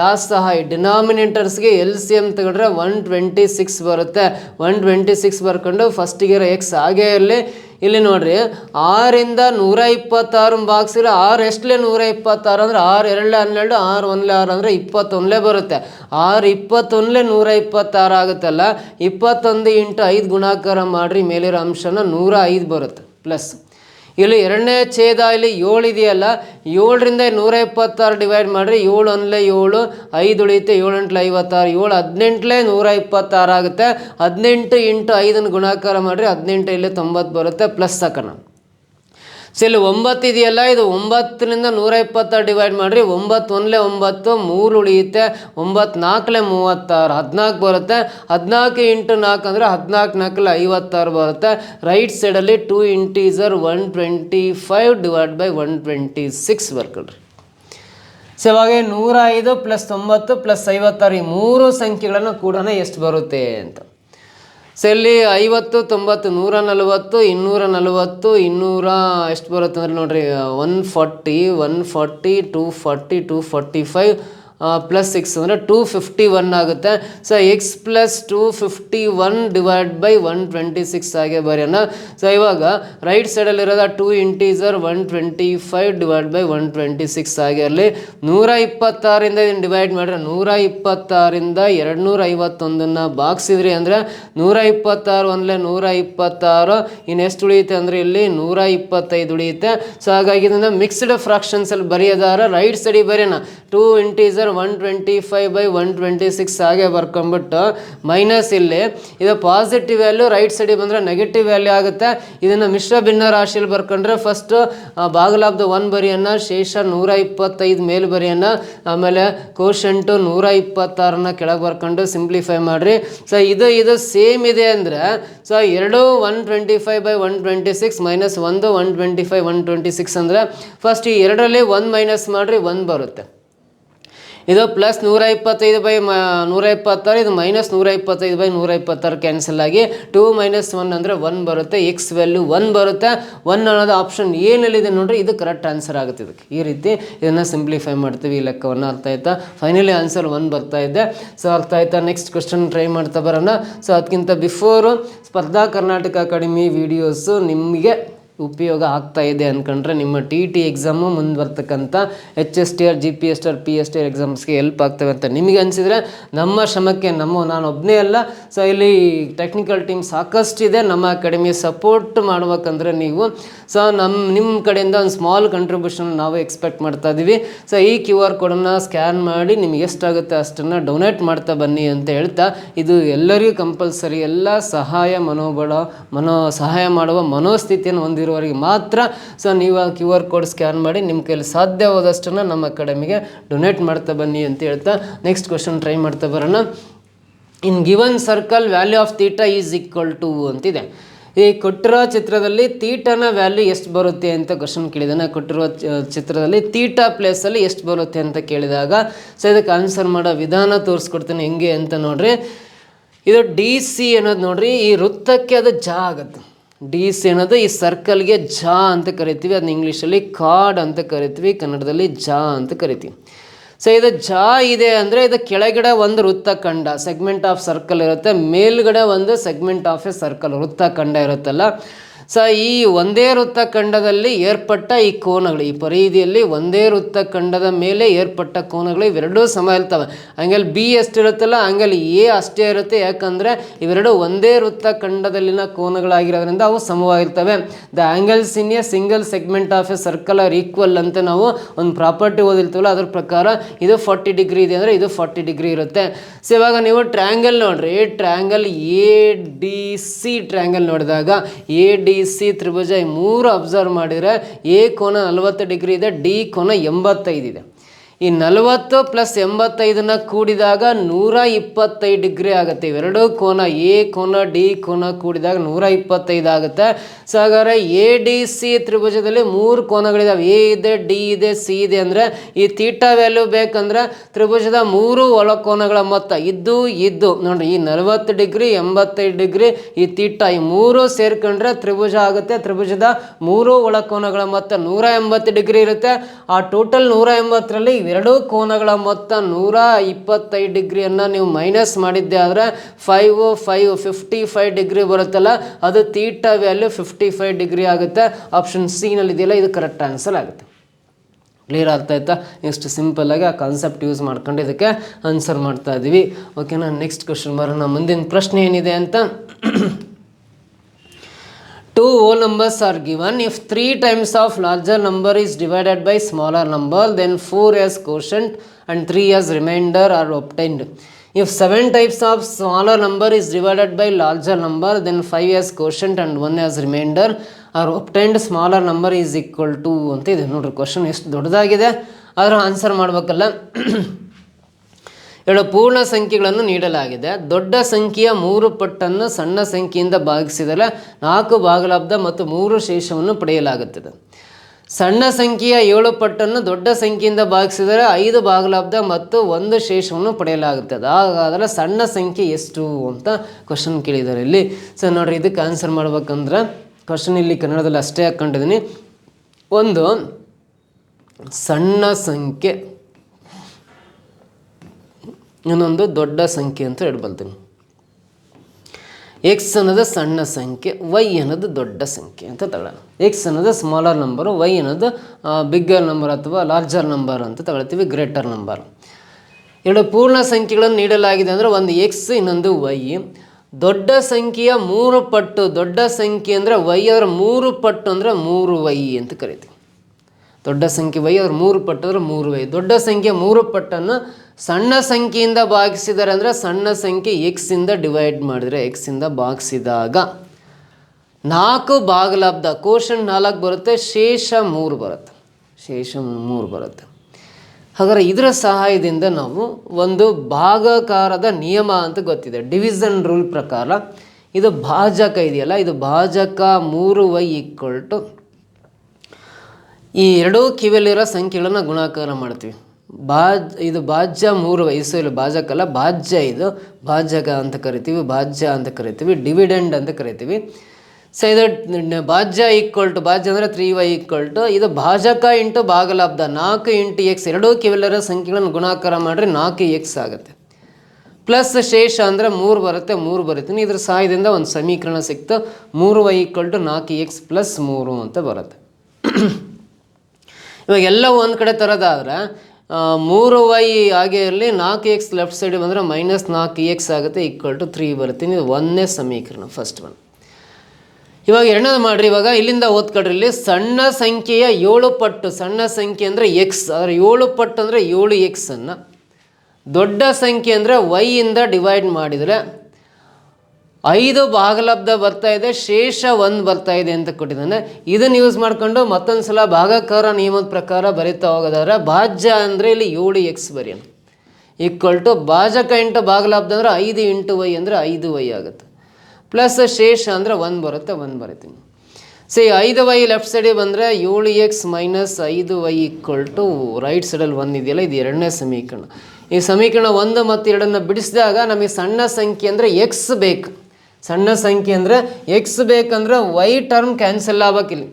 ಲಾಸ್ಟ್ ಸಹ ಈ ಡಿನಾಮಿನೇಟರ್ಸ್ಗೆ ಎಲ್ ಸಿ ಎಂ ತೆಗೆದ್ರೆ ಒನ್ ಟ್ವೆಂಟಿ ಸಿಕ್ಸ್ ಬರುತ್ತೆ. ಒನ್ ಟ್ವೆಂಟಿ ಸಿಕ್ಸ್ ಬರ್ಕೊಂಡು ಫಸ್ಟಿಗೆ ಎಕ್ಸ್ ಹಾಗೇ ಇರಲಿ. ಇಲ್ಲಿ ನೋಡ್ರಿ, ಆರಿಂದ ನೂರ ಇಪ್ಪತ್ತಾರು ಬಾಕ್ಸಿರ ಆರು ಎಷ್ಟಲೇ ನೂರ ಇಪ್ಪತ್ತಾರು ಅಂದರೆ ಆರು ಎರಡಲೇ ಹನ್ನೆರಡು, ಆರು ಒಂದಲೇ ಆರು ಅಂದರೆ ಇಪ್ಪತ್ತೊಂದಲೇ ಬರುತ್ತೆ. ಆರು ಇಪ್ಪತ್ತೊಂದಲೇ ನೂರ ಇಪ್ಪತ್ತಾರು ಆಗುತ್ತಲ್ಲ, ಇಪ್ಪತ್ತೊಂದು ಇಂಟು ಐದು ಗುಣಾಕಾರ ಮಾಡಿರಿ, ಮೇಲಿರೋ ಅಂಶನ ನೂರ ಐದು ಬರುತ್ತೆ ಪ್ಲಸ್ ಇಲ್ಲಿ ಎರಡನೇ ಛೇದ ಇಲ್ಲಿ ಏಳು ಇದೆಯಲ್ಲ, ಏಳರಿಂದ ನೂರ ಇಪ್ಪತ್ತಾರು ಡಿವೈಡ್ ಮಾಡಿರಿ ಏಳು ಒಂದಲೇ ಏಳು, ಐದು ಉಳಿಯುತ್ತೆ ಏಳು ಎಂಟ್ಲೆ ಐವತ್ತಾರು, ಏಳು ಹದಿನೆಂಟ್ಲೇ ನೂರ ಇಪ್ಪತ್ತಾರು ಆಗುತ್ತೆ. ಹದಿನೆಂಟು ಇಂಟು ಐದನ್ನು ಗುಣಾಕಾರ ಮಾಡಿರಿ ಹದಿನೆಂಟು ಇಲ್ಲಿ ತೊಂಬತ್ತು ಬರುತ್ತೆ ಪ್ಲಸ್ ಸಾಕೋಣ ಸೊ ಇಲ್ಲಿ ಒಂಬತ್ತು ಇದೆಯಲ್ಲ, ಇದು ಒಂಬತ್ತರಿಂದ ನೂರ ಇಪ್ಪತ್ತಾರು ಡಿವೈಡ್ ಮಾಡಿರಿ, ಒಂಬತ್ತು ಒಂದಲೇ ಒಂಬತ್ತು, ಮೂರು ಉಳಿಯುತ್ತೆ, ಒಂಬತ್ತು ನಾಲ್ಕಲೇ ಮೂವತ್ತಾರು, ಹದಿನಾಲ್ಕು ಬರುತ್ತೆ. ಹದಿನಾಲ್ಕು ಇಂಟು ನಾಲ್ಕು ಅಂದರೆ ಹದಿನಾಲ್ಕು ನಾಲ್ಕಲೆ ಐವತ್ತಾರು ಬರುತ್ತೆ. ರೈಟ್ ಸೈಡಲ್ಲಿ two integer one twenty five divide by one twenty six ಬರ್ಕೊಳ್ರಿ. So ಇವಾಗ ನೂರ ಐದು ಪ್ಲಸ್ ತೊಂಬತ್ತು ಪ್ಲಸ್ ಐವತ್ತಾರು, ಈ ಮೂರು ಸಂಖ್ಯೆಗಳನ್ನು ಕೂಡ ಎಷ್ಟು ಬರುತ್ತೆ ಅಂತ. ಸೊ ಇಲ್ಲಿ ಐವತ್ತು, ತೊಂಬತ್ತು, ನೂರ ನಲವತ್ತು, ಇನ್ನೂರ ನಲವತ್ತು, ಇನ್ನೂರ ಎಷ್ಟು ಬರುತ್ತೆ ಅಂದರೆ ನೋಡಿರಿ one forty one forty two forty two forty five plus six ಅಂದರೆ ಟೂ ಫಿಫ್ಟಿ ಒನ್ ಆಗುತ್ತೆ. So X plus two fifty one divide by one twenty six ಹಾಗೆ ಬರೆಯೋಣ. ಸೊ ಇವಾಗ right ಸೈಡಲ್ಲಿರೋದ two integer one twenty five divide by one twenty six ಹಾಗೆ ಅಲ್ಲಿ ನೂರ ಇಪ್ಪತ್ತಾರಿಂದ ಇದನ್ನು divide ಮಾಡಿದ್ರೆ ನೂರ ಇಪ್ಪತ್ತಾರಿಂದ ಎರಡು ನೂರ ಐವತ್ತೊಂದನ್ನು ಬಾಕ್ಸಿದ್ರಿ ಅಂದರೆ ನೂರ ಇಪ್ಪತ್ತಾರು ಒಂದಲೇ ನೂರ ಇಪ್ಪತ್ತಾರು ಇನ್ನು ಎಷ್ಟು ಉಳಿಯುತ್ತೆ ಅಂದರೆ ಇಲ್ಲಿ ನೂರ ಇಪ್ಪತ್ತೈದು ಉಳಿಯುತ್ತೆ. ಸೊ ಹಾಗಾಗಿ ಇದನ್ನು ಮಿಕ್ಸ್ಡ್ ಫ್ರಾಕ್ಷನ್ಸಲ್ಲಿ ಬರೆಯೋದಾರ ರೈಟ್ ಸೈಡಿಗೆ ಬರೆಯೋಣ. Two integer one twenty five by one twenty six ಹಾಗೆ ಬರ್ಕೊಂಬಿಟ್ಟು ಮೈನಸ್ ಇಲ್ಲಿ. ಇದು ಪಾಸಿಟಿವ್ ವ್ಯಾಲ್ಯೂ ರೈಟ್ ಸೈಡಿಗೆ ಬಂದರೆ ನೆಗೆಟಿವ್ ವ್ಯಾಲ್ಯೂ ಆಗುತ್ತೆ. ಇದನ್ನು ಮಿಶ್ರ ಭಿನ್ನ ರಾಶಿಯಲ್ಲಿ ಬರ್ಕೊಂಡ್ರೆ ಫಸ್ಟು ಬಾಗಲಾಬ್ದ ಒನ್ ಬರಿಯನ್ನು, ಶೇಷ ನೂರ ಇಪ್ಪತ್ತೈದು ಮೇಲ್ ಬರಿಯನ್ನ, ಆಮೇಲೆ ಕೋಶೆಂಟು ನೂರ ಇಪ್ಪತ್ತಾರನ್ನ ಕೆಳಗೆ ಬರ್ಕೊಂಡು ಸಿಂಪ್ಲಿಫೈ ಮಾಡಿರಿ. ಸೊ ಇದು ಇದು ಸೇಮ್ ಇದೆ ಅಂದರೆ ಸೊ ಎರಡು one twenty five by one twenty six minus ಒಂದು one twenty five one twenty six ಅಂದರೆ ಫಸ್ಟ್ ಈ ಎರಡರಲ್ಲಿ ಒನ್ ಮೈನಸ್ ಮಾಡಿರಿ ಒಂದು ಬರುತ್ತೆ. ಇದು ಪ್ಲಸ್ ನೂರ ಇಪ್ಪತ್ತೈದು ಬೈ ಮ ನೂರ ಇಪ್ಪತ್ತಾರು ಇದು ಮೈನಸ್ ನೂರ ಇಪ್ಪತ್ತೈದು ಬೈ ನೂರ ಇಪ್ಪತ್ತಾರು ಕ್ಯಾನ್ಸಲ್ ಆಗಿ ಟೂ ಮೈನಸ್ ಒನ್ ಅಂದರೆ ಒನ್ ಬರುತ್ತೆ ಎಕ್ಸ್ ವ್ಯಾಲ್ಯೂ ಒನ್ ಬರುತ್ತೆ. ಒನ್ ಅನ್ನೋದು ಆಪ್ಷನ್ ಏನಲ್ಲಿದೆ ನೋಡ್ರಿ, ಇದು ಕರೆಕ್ಟ್ ಆನ್ಸರ್ ಆಗುತ್ತೆ ಇದಕ್ಕೆ. ಈ ರೀತಿ ಇದನ್ನು ಸಿಂಪ್ಲಿಫೈ ಮಾಡ್ತೀವಿ ಈ ಲೆಕ್ಕವನ್ನು. ಅರ್ಥ ಆಯ್ತಾ? ಫೈನಲಿ ಆನ್ಸರ್ ಒನ್ ಬರ್ತಾ ಇದೆ. ಸೊ ಅರ್ಥ ಆಯ್ತಾ? ನೆಕ್ಸ್ಟ್ ಕ್ವಶನ್ ಟ್ರೈ ಮಾಡ್ತಾ ಬರೋಣ. ಸೊ ಅದಕ್ಕಿಂತ ಬಿಫೋರು ಸ್ಪರ್ಧಾ ಕರ್ನಾಟಕ ಅಕಾಡೆಮಿ ವೀಡಿಯೋಸು ನಿಮಗೆ ಉಪಯೋಗ ಆಗ್ತಾ ಇದೆ ಅಂದ್ಕೊಂಡ್ರೆ ನಿಮ್ಮ ಟಿ ಟಿ ಎಕ್ಸಾಮು ಮುಂದೆ ಬರ್ತಕ್ಕಂಥ H S T R G P S T R P S T R ಎಕ್ಸಾಮ್ಸ್ಗೆ help ಆಗ್ತವೆ ಅಂತ ನಿಮಗೆ ಅನಿಸಿದರೆ ನಮ್ಮ ಶ್ರಮಕ್ಕೆ ನಮ್ಮ ನಾನು ಒಬ್ಬನೇ ಅಲ್ಲ. ಸೊ ಇಲ್ಲಿ ಟೆಕ್ನಿಕಲ್ ಟೀಮ್ ಸಾಕಷ್ಟಿದೆ. ನಮ್ಮ ಅಕಾಡೆಮಿ ಸಪೋರ್ಟ್ ಮಾಡ್ಬೇಕಂದ್ರೆ ನೀವು. ಸೊ ನಮ್ಮ ನಿಮ್ಮ ಕಡೆಯಿಂದ ಒಂದು ಸ್ಮಾಲ್ ಕಂಟ್ರಿಬ್ಯೂಷನ್ ನಾವು ಎಕ್ಸ್ಪೆಕ್ಟ್ ಮಾಡ್ತಾ ಇದ್ದೀವಿ ಸೊ ಈ ಕ್ಯೂ ಆರ್ ಕೋಡನ್ನು ಸ್ಕ್ಯಾನ್ ಮಾಡಿ ನಿಮ್ಗೆ ಎಷ್ಟಾಗುತ್ತೆ ಅಷ್ಟನ್ನು ಡೊನೇಟ್ ಮಾಡ್ತಾ ಬನ್ನಿ ಅಂತ ಹೇಳ್ತಾ ಇದು ಎಲ್ಲರಿಗೂ ಕಂಪಲ್ಸರಿ ಎಲ್ಲ ಸಹಾಯ ಮನೋಬಲ, ಮನೋ, ಸಹಾಯ ಮಾಡುವ ಮನೋಸ್ಥಿತಿಯನ್ನು ಹೊಂದಿ ಓದಿರೋರಿಗೆ ಮಾತ್ರ ಸೊ ನೀವು ಆ ಕ್ಯೂ ಆರ್ ಕೋಡ್ ಸ್ಕ್ಯಾನ್ ಮಾಡಿ ನಿಮ್ಮ ಕೈಲಿ ಸಾಧ್ಯವಾದಷ್ಟನ್ನು ನಮ್ಮ ಅಕಾಡೆಮಿಗೆ ಡೊನೇಟ್ ಮಾಡ್ತಾ ಬನ್ನಿ ಅಂತ ಹೇಳ್ತಾ ನೆಕ್ಸ್ಟ್ ಕ್ವಶನ್ ಟ್ರೈ ಮಾಡ್ತಾ ಬರೋಣ. In given circle value of theta is equal to ಅಂತಿದೆ. ಈ ಕೊಟ್ಟಿರೋ ಚಿತ್ರದಲ್ಲಿ ತೀಟನ ವ್ಯಾಲ್ಯೂ ಎಷ್ಟು ಬರುತ್ತೆ ಅಂತ ಕ್ವಶನ್ ಕೇಳಿದಾನೆ. ಕೊಟ್ಟಿರುವ ಚಿತ್ರದಲ್ಲಿ ತೀಟಾ ಪ್ಲೇಸಲ್ಲಿ ಎಷ್ಟು ಬರುತ್ತೆ ಅಂತ ಕೇಳಿದಾಗ ಸೊ ಇದಕ್ಕೆ ಆನ್ಸರ್ ಮಾಡೋ ವಿಧಾನ ತೋರಿಸ್ಕೊಡ್ತೀನಿ ಹೆಂಗೆ ಅಂತ ನೋಡ್ರಿ. ಇದು ಡಿ ಸಿ ಅನ್ನೋದು ನೋಡ್ರಿ, ಈ ವೃತ್ತಕ್ಕೆ ಅದು ಜಾ ಆಗುತ್ತೆ. ಡಿ ಸಿ ಅನ್ನೋದು ಈ ಸರ್ಕಲ್ಗೆ ಜಾ ಅಂತ ಕರಿತೀವಿ. ಅದನ್ನ ಇಂಗ್ಲೀಷಲ್ಲಿ ಕಾರ್ಡ್ ಅಂತ ಕರಿತೀವಿ. ಕನ್ನಡದಲ್ಲಿ ಜಾ ಅಂತ ಕರಿತೀವಿ. ಸೊ, ಇದು ಜಾ ಇದೆ ಅಂದರೆ ಇದು ಕೆಳಗಡೆ ಒಂದು ವೃತ್ತಖಂಡ ಸೆಗ್ಮೆಂಟ್ ಆಫ್ ಸರ್ಕಲ್ ಇರುತ್ತೆ. ಮೇಲ್ಗಡೆ ಒಂದು ಸೆಗ್ಮೆಂಟ್ ಆಫ್ ಎ ಸರ್ಕಲ್ ವೃತ್ತಖಂಡ ಇರುತ್ತಲ್ಲ. ಸೊ ಈ ಒಂದೇ ವೃತ್ತಖಂಡದಲ್ಲಿ ಏರ್ಪಟ್ಟ ಈ ಕೋನಗಳು. ಈ ಪರಿಧಿಯಲ್ಲಿ ಒಂದೇ ವೃತ್ತಖಂಡದ ಮೇಲೆ ಏರ್ಪಟ್ಟ ಕೋನಗಳು ಇವೆರಡೂ ಸಮ ಇರ್ತವೆ. ಆಂಗಲ್ ಬಿ ಎಷ್ಟಿರುತ್ತಲ್ಲ ಆಂಗಲ್ ಎ ಅಷ್ಟೇ ಇರುತ್ತೆ. ಯಾಕಂದರೆ ಇವೆರಡೂ ಒಂದೇ ವೃತ್ತಖಂಡದಲ್ಲಿನ ಕೋನಗಳಾಗಿರೋದ್ರಿಂದ ಅವು ಸಮವಾಗಿರ್ತವೆ. The angles in a single segment of a circle are equal ಅಂತ ನಾವು ಒಂದು ಪ್ರಾಪರ್ಟಿ ಓದಿರ್ತೀವಲ್ಲ, ಅದ್ರ ಪ್ರಕಾರ ಇದು ಫಾರ್ಟಿ ಡಿಗ್ರಿ ಇದೆ ಅಂದರೆ ಇದು ಫಾರ್ಟಿ ಡಿಗ್ರಿ ಇರುತ್ತೆ. ಸೊ ಇವಾಗ ನೀವು ಟ್ರ್ಯಾಂಗಲ್ ನೋಡ್ರಿ, triangle A D C triangle ನೋಡಿದಾಗ, ಎ ಡಿ ಸಿ ತ್ರಿಭುಜ ಈ ಮೂರು ಅಬ್ಸರ್ವ್ ಮಾಡಿದರೆ ಎ ಕೋನ ನಲವತ್ತು ಡಿಗ್ರಿ ಇದೆ, ಡಿ ಕೋನ ಎಂಬತ್ತೈದು ಇದೆ. ಈ ನಲವತ್ತು ಪ್ಲಸ್ ಎಂಬತ್ತೈದನ್ನ ಕೂಡಿದಾಗ ನೂರ ಇಪ್ಪತ್ತೈದು ಡಿಗ್ರಿ ಆಗುತ್ತೆ. ಇವೆರಡೂ ಕೋನ ಎ ಕೋನ ಡಿ ಕೋನ ಕೂಡಿದಾಗ ನೂರ ಇಪ್ಪತ್ತೈದು ಆಗುತ್ತೆ. ಸೊ ಹಾಗಾದ್ರೆ ಎ, ಡಿ, ಸಿ ತ್ರಿಭುಜದಲ್ಲಿ ಮೂರು ಕೋನಗಳಿದಾವೆ. ಎ ಇದೆ, ಡಿ ಇದೆ, ಸಿ ಇದೆ ಅಂದರೆ ಈ ತೀಟ ವ್ಯಾಲ್ಯೂ ಬೇಕಂದ್ರೆ ತ್ರಿಭುಜದ ಮೂರು ಒಳಕೋನಗಳ ಮೊತ್ತ. ಇದ್ದು ಇದ್ದು. ನೋಡ್ರಿ, ಈ ನಲವತ್ತು ಡಿಗ್ರಿ, ಎಂಬತ್ತೈದು ಡಿಗ್ರಿ, ಈ ತೀಟ ಈ ಮೂರು ಸೇರ್ಕೊಂಡ್ರೆ ತ್ರಿಭುಜ ಆಗುತ್ತೆ. ತ್ರಿಭುಜದ ಮೂರು ಒಳಕೋನಗಳ ಮೊತ್ತ ನೂರ ಎಂಬತ್ತು ಡಿಗ್ರಿ ಇರುತ್ತೆ. ಆ ಟೋಟಲ್ ನೂರ ಎಂಬತ್ತರಲ್ಲಿ ಇವೆರಡೂ ಕೋನಗಳ ಮೊತ್ತ ನೂರ ಇಪ್ಪತ್ತೈದು ಡಿಗ್ರಿಯನ್ನು ನೀವು ಮೈನಸ್ ಮಾಡಿದ್ದೆ ಆದರೆ five five fifty five degree ಬರುತ್ತಲ್ಲ, ಅದು theta value fifty five degree ಆಗುತ್ತೆ. ಆಪ್ಷನ್ ಸಿನಲ್ಲಿ ಇದೆಯಲ್ಲ ಇದು ಕರೆಕ್ಟ್ ಆನ್ಸರ್ ಆಗುತ್ತೆ. ಕ್ಲಿಯರ್ ಆಗ್ತಾ ಇತ್ತಾ? ಇಷ್ಟು ಸಿಂಪಲ್ಲಾಗಿ ಆ ಕಾನ್ಸೆಪ್ಟ್ ಯೂಸ್ ಮಾಡ್ಕೊಂಡು ಇದಕ್ಕೆ ಆನ್ಸರ್ ಮಾಡ್ತಾ ಇದ್ದೀವಿ ಓಕೆನಾ ನೆಕ್ಸ್ಟ್ ಕ್ವಶನ್ ಬರೋಣ. ಮುಂದಿನ ಪ್ರಶ್ನೆ ಏನಿದೆ ಅಂತ? Two whole numbers are given. If three times of larger number is divided by smaller number, then four as quotient and three as remainder are obtained. If seven types of smaller number is divided by larger number, then five as quotient and one as remainder are obtained. Smaller number is equal to ಅಂತ ಇದೆ ನೋಡ್ರಿ question ಎಷ್ಟು ದೊಡ್ಡದಾಗಿದೆ ಆದ್ರೆ answer ಮಾಡ್ಬೇಕಲ್ಲ ಎರಡು ಪೂರ್ಣ ಸಂಖ್ಯೆಗಳನ್ನು ನೀಡಲಾಗಿದೆ. ದೊಡ್ಡ ಸಂಖ್ಯೆಯ ಮೂರು ಪಟ್ಟನ್ನು ಸಣ್ಣ ಸಂಖ್ಯೆಯಿಂದ ಭಾಗಿಸಿದರೆ ನಾಲ್ಕು ಭಾಗಲಬ್ಧ ಮತ್ತು ಮೂರು ಶೇಷವನ್ನು ಪಡೆಯಲಾಗುತ್ತದೆ. ಸಣ್ಣ ಸಂಖ್ಯೆಯ ಏಳು ಪಟ್ಟನ್ನು ದೊಡ್ಡ ಸಂಖ್ಯೆಯಿಂದ ಭಾಗಿಸಿದರೆ ಐದು ಭಾಗಲಬ್ಧ ಮತ್ತು ಒಂದು ಶೇಷವನ್ನು ಪಡೆಯಲಾಗುತ್ತದೆ. ಹಾಗಾದರೆ ಸಣ್ಣ ಸಂಖ್ಯೆ ಎಷ್ಟು ಅಂತ ಕ್ವಶನ್ ಕೇಳಿದ್ದಾರೆ ಇಲ್ಲಿ. ಸೊ ನೋಡ್ರಿ, ಇದಕ್ಕೆ ಆನ್ಸರ್ ಮಾಡ್ಬೇಕಂದ್ರೆ ಕ್ವಶನ್ ಇಲ್ಲಿ ಕನ್ನಡದಲ್ಲಿ ಅಷ್ಟೇ ಹಾಕ್ಕೊಂಡಿದ್ದೀನಿ ಒಂದು, ಸಣ್ಣ ಸಂಖ್ಯೆ. ಇನ್ನೊಂದು ದೊಡ್ಡ ಸಂಖ್ಯೆ ಅಂತ ಹೇಳ್ಬಲ್ತೀನಿ ಎಕ್ಸ್ ಅನ್ನೋದು ಸಣ್ಣ ಸಂಖ್ಯೆ ವೈ ಅನ್ನೋದು ದೊಡ್ಡ ಸಂಖ್ಯೆ ಅಂತ ತಗೊಳ್ಳೋಣ ಎಕ್ಸ್ ಅನ್ನೋದು ಸ್ಮಾಲರ್ ನಂಬರು ವೈ ಅನ್ನೋದು ಬಿಗ್ಗರ್ ನಂಬರ್ ಅಥವಾ ಲಾರ್ಜರ್ ನಂಬರ್ ಅಂತ ತಗೊಳ್ತೀವಿ ಗ್ರೇಟರ್ ನಂಬರ್ ಎರಡು ಪೂರ್ಣ ಸಂಖ್ಯೆಗಳನ್ನು ನೀಡಲಾಗಿದೆ ಅಂದರೆ ಒಂದು ಎಕ್ಸ್ ಇನ್ನೊಂದು ವೈ ದೊಡ್ಡ ಸಂಖ್ಯೆಯ ಮೂರು ಪಟ್ಟು, ದೊಡ್ಡ ಸಂಖ್ಯೆ ಅಂದರೆ ವೈ ಅದರ ಮೂರು ಪಟ್ಟು ಅಂದರೆ ಮೂರು ವೈ ಅಂತ ಕರಿತೀವಿ. ದೊಡ್ಡ ಸಂಖ್ಯೆ ವೈ ಅವ್ರ ಮೂರು ಪಟ್ಟು ಅಂದ್ರೆ ಮೂರು ವೈ ದೊಡ್ಡ ಸಂಖ್ಯೆ ಮೂರು ಪಟ್ಟನ್ನು ಸಣ್ಣ ಸಂಖ್ಯೆಯಿಂದ ಭಾಗಿಸಿದ್ದಾರೆ ಅಂದರೆ ಸಣ್ಣ ಸಂಖ್ಯೆ ಎಕ್ಸಿಂದ ಡಿವೈಡ್ ಮಾಡಿದರೆ ಎಕ್ಸಿಂದ ಭಾಗಿಸಿದಾಗ ನಾಲ್ಕು ಭಾಗಲಬ್ಧ ಕೋಶನ್ ನಾಲ್ಕು ಬರುತ್ತೆ, ಶೇಷ ಮೂರು ಬರುತ್ತೆ. ಶೇಷ ಮೂರು ಬರುತ್ತೆ. ಹಾಗಾದ್ರೆ ಇದರ ಸಹಾಯದಿಂದ ನಾವು ಒಂದು ಭಾಗಕಾರದ ನಿಯಮ ಅಂತ ಗೊತ್ತಿದೆ. ಡಿವಿಷನ್ ರೂಲ್ ಪ್ರಕಾರ ಇದು ಭಾಜಕ ಇದೆಯಲ್ಲ, ಇದು ಭಾಜಕ ಮೂರು ವೈ ಈಕ್ವಲ್ ಟು ಈ ಎರಡೂ ಕಿವಿಯಲ್ಲಿರೋ ಸಂಖ್ಯೆಗಳನ್ನು ಗುಣಾಕಾರ ಮಾಡ್ತೀವಿ. ಬಾಜ್, ಇದು ಭಾಜ್ಯ ಮೂರು ವಯಸ್ಸು ಇಲ್ಲ ಭಾಜಕಲ್ಲ ಭಾಜ್ಯ ಇದು. ಭಾಜಕ ಅಂತ ಕರಿತೀವಿ ಭಾಜ್ಯ ಅಂತ ಕರಿತೀವಿ ಡಿವಿಡೆಂಡ್ ಅಂತ ಕರಿತೀವಿ. ಸೊ ಇದು ಬಾಜ್ಯ ಈಕ್ವಲ್ ಟು ಭಾಜ್ಯ ಅಂದರೆ ತ್ರೀ ವೈ ಈಕ್ವಲ್ ಟು ಇದು ಭಾಜಕ ಇಂಟು ಭಾಗಲಾಬ್ದ ನಾಲ್ಕು ಇಂಟು ಎಕ್ಸ್ ಎರಡೂ ಕೇವಲರ ಸಂಖ್ಯೆಗಳನ್ನು ಗುಣಾಕಾರ ಮಾಡಿದ್ರೆ ನಾಲ್ಕು ಎಕ್ಸ್ ಆಗುತ್ತೆ. ಪ್ಲಸ್ ಶೇಷ ಅಂದರೆ ಮೂರು ಬರುತ್ತೆ ಮೂರು ಬರುತ್ತೆ. ಇದ್ರ ಸಹಾಯದಿಂದ ಒಂದು ಸಮೀಕರಣ ಸಿಕ್ತು. ಮೂರು ವೈ ಈಕ್ವಲ್ ಟು ನಾಲ್ಕು ಎಕ್ಸ್ ಪ್ಲಸ್ ಮೂರು ಅಂತ ಬರುತ್ತೆ. ಇವಾಗ ಎಲ್ಲವೂ ಒಂದು ಕಡೆ ತರೋದಾದ್ರೆ ಮೂರು ವೈ ಹಾಗೆ ಇರಲಿ, ನಾಲ್ಕು ಎಕ್ಸ್ ಲೆಫ್ಟ್ ಸೈಡ್ ಬಂದರೆ ಮೈನಸ್ ನಾಲ್ಕು ಎಕ್ಸ್ ಆಗುತ್ತೆ, ಈಕ್ವಲ್ ಟು ತ್ರೀ ಬರುತ್ತೆ. ಇದು ಒಂದನೇ ಸಮೀಕರಣ ಫಸ್ಟ್ ಒನ್ ಇವಾಗ ಎರಡನೇದು ಮಾಡಿರಿ, ಇವಾಗ ಇಲ್ಲಿಂದ ಓದ್ಕೊಡ್ರಿ ಇಲ್ಲಿ ಸಣ್ಣ ಸಂಖ್ಯೆಯ ಏಳು ಪಟ್ಟು, ಸಣ್ಣ ಸಂಖ್ಯೆ ಅಂದರೆ ಎಕ್ಸ್, ಆದರೆ ಏಳು ಪಟ್ಟು ಅಂದರೆ ಏಳು ಎಕ್ಸನ್ನು ದೊಡ್ಡ ಸಂಖ್ಯೆ ಅಂದರೆ ವೈಯಿಂದ ಡಿವೈಡ್ ಮಾಡಿದರೆ ಐದು ಭಾಗಲಬ್ಧ ಬರ್ತಾ ಇದೆ, ಶೇಷ ಒಂದು ಬರ್ತಾ ಇದೆ ಅಂತ ಕೊಟ್ಟಿದ್ದಾನೆ. ಇದನ್ನು ಯೂಸ್ ಮಾಡ್ಕೊಂಡು ಮತ್ತೊಂದು ಸಲ ಭಾಗಕಾರ ನಿಯಮದ ಪ್ರಕಾರ ಬರೀತಾ ಹೋಗೋದಾದ್ರೆ, ಭಾಜ್ಯ ಅಂದರೆ ಇಲ್ಲಿ ಏಳು ಎಕ್ಸ್ ಬರೆಯೋಣ ಈಕ್ವಲ್ ಟು ಭಾಜಕ ಇಂಟು ಭಾಗಲಬ್ಧ ಅಂದರೆ ಐದು ಇಂಟು ವೈ ಅಂದರೆ ಐದು ವೈ ಆಗುತ್ತೆ. ಪ್ಲಸ್ ಶೇಷ ಅಂದರೆ ಒಂದು ಬರುತ್ತೆ, ಒಂದು ಬರಿತೀನಿ. ಸಿ ಐದು ವೈ ಲೆಫ್ಟ್ ಸೈಡಿಗೆ ಬಂದರೆ ಏಳು ಎಕ್ಸ್ ಮೈನಸ್ ಐದು ವೈ ಈಕ್ವಲ್ ಟು ರೈಟ್ ಸೈಡಲ್ಲಿ ಒಂದು ಇದೆಯಲ್ಲ, ಇದು ಎರಡನೇ ಸಮೀಕರಣ. ಈ ಸಮೀಕರಣ ಒಂದು ಮತ್ತು ಎರಡನ್ನು ಬಿಡಿಸಿದಾಗ ನಮಗೆ ಸಣ್ಣ ಸಂಖ್ಯೆ ಅಂದರೆ ಎಕ್ಸ್ ಬೇಕು. ಸಣ್ಣ ಸಂಖ್ಯೆ ಅಂದರೆ ಎಕ್ಸ್ ಬೇಕಂದ್ರೆ ವೈ ಟರ್ಮ್ ಕ್ಯಾನ್ಸಲ್ ಆಗ್ಬೇಕಿಲ್ಲಿ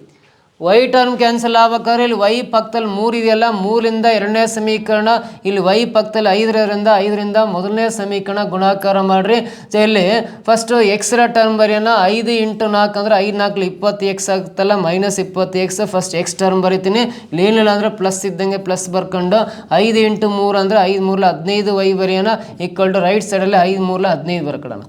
ವೈ ಟರ್ಮ್ ಕ್ಯಾನ್ಸಲ್ ಆಗ್ಬೇಕಾದ್ರೆ ಇಲ್ಲಿ ವೈ ಪಕ್ಕದಲ್ಲಿ ಮೂರು ಇದೆಯಲ್ಲ, ಮೂರಿಂದ ಎರಡನೇ ಸಮೀಕರಣ, ಇಲ್ಲಿ ವೈ ಪಕ್ಕದಲ್ಲಿ ಐದರಿಂದ ಐದರಿಂದ ಮೊದಲನೇ ಸಮೀಕರಣ ಗುಣಾಕಾರ ಮಾಡಿರಿ. ಇಲ್ಲಿ ಫಸ್ಟು ಎಕ್ಸ್ರ ಟರ್ಮ್ ಬರೆಯೋಣ, ಐದು ಇಂಟು ನಾಲ್ಕು ಅಂದರೆ ಐದು ನಾಲ್ಕು, ಇಪ್ಪತ್ತು ಎಕ್ಸ್ ಆಗುತ್ತಲ್ಲ ಮೈನಸ್ ಇಪ್ಪತ್ತು ಎಕ್ಸ್ ಫಸ್ಟ್ ಎಕ್ಸ್ ಟರ್ಮ್ ಬರಿತೀನಿ. ಇಲ್ಲಿ ಏನಿಲ್ಲ ಅಂದರೆ ಪ್ಲಸ್ ಇದ್ದಂಗೆ ಪ್ಲಸ್ ಬರ್ಕೊಂಡು ಐದು ಇಂಟು ಮೂರು ಅಂದರೆ ಐದು ಮೂರಲ ಹದಿನೈದು ವೈ ಬರೆಯೋಣ ಈಕ್ವಲ್ ಟು ರೈಟ್ ಸೈಡಲ್ಲಿ ಐದು ಮೂರಲ ಹದಿನೈದು ಬರ್ಕೊಡೋಣ.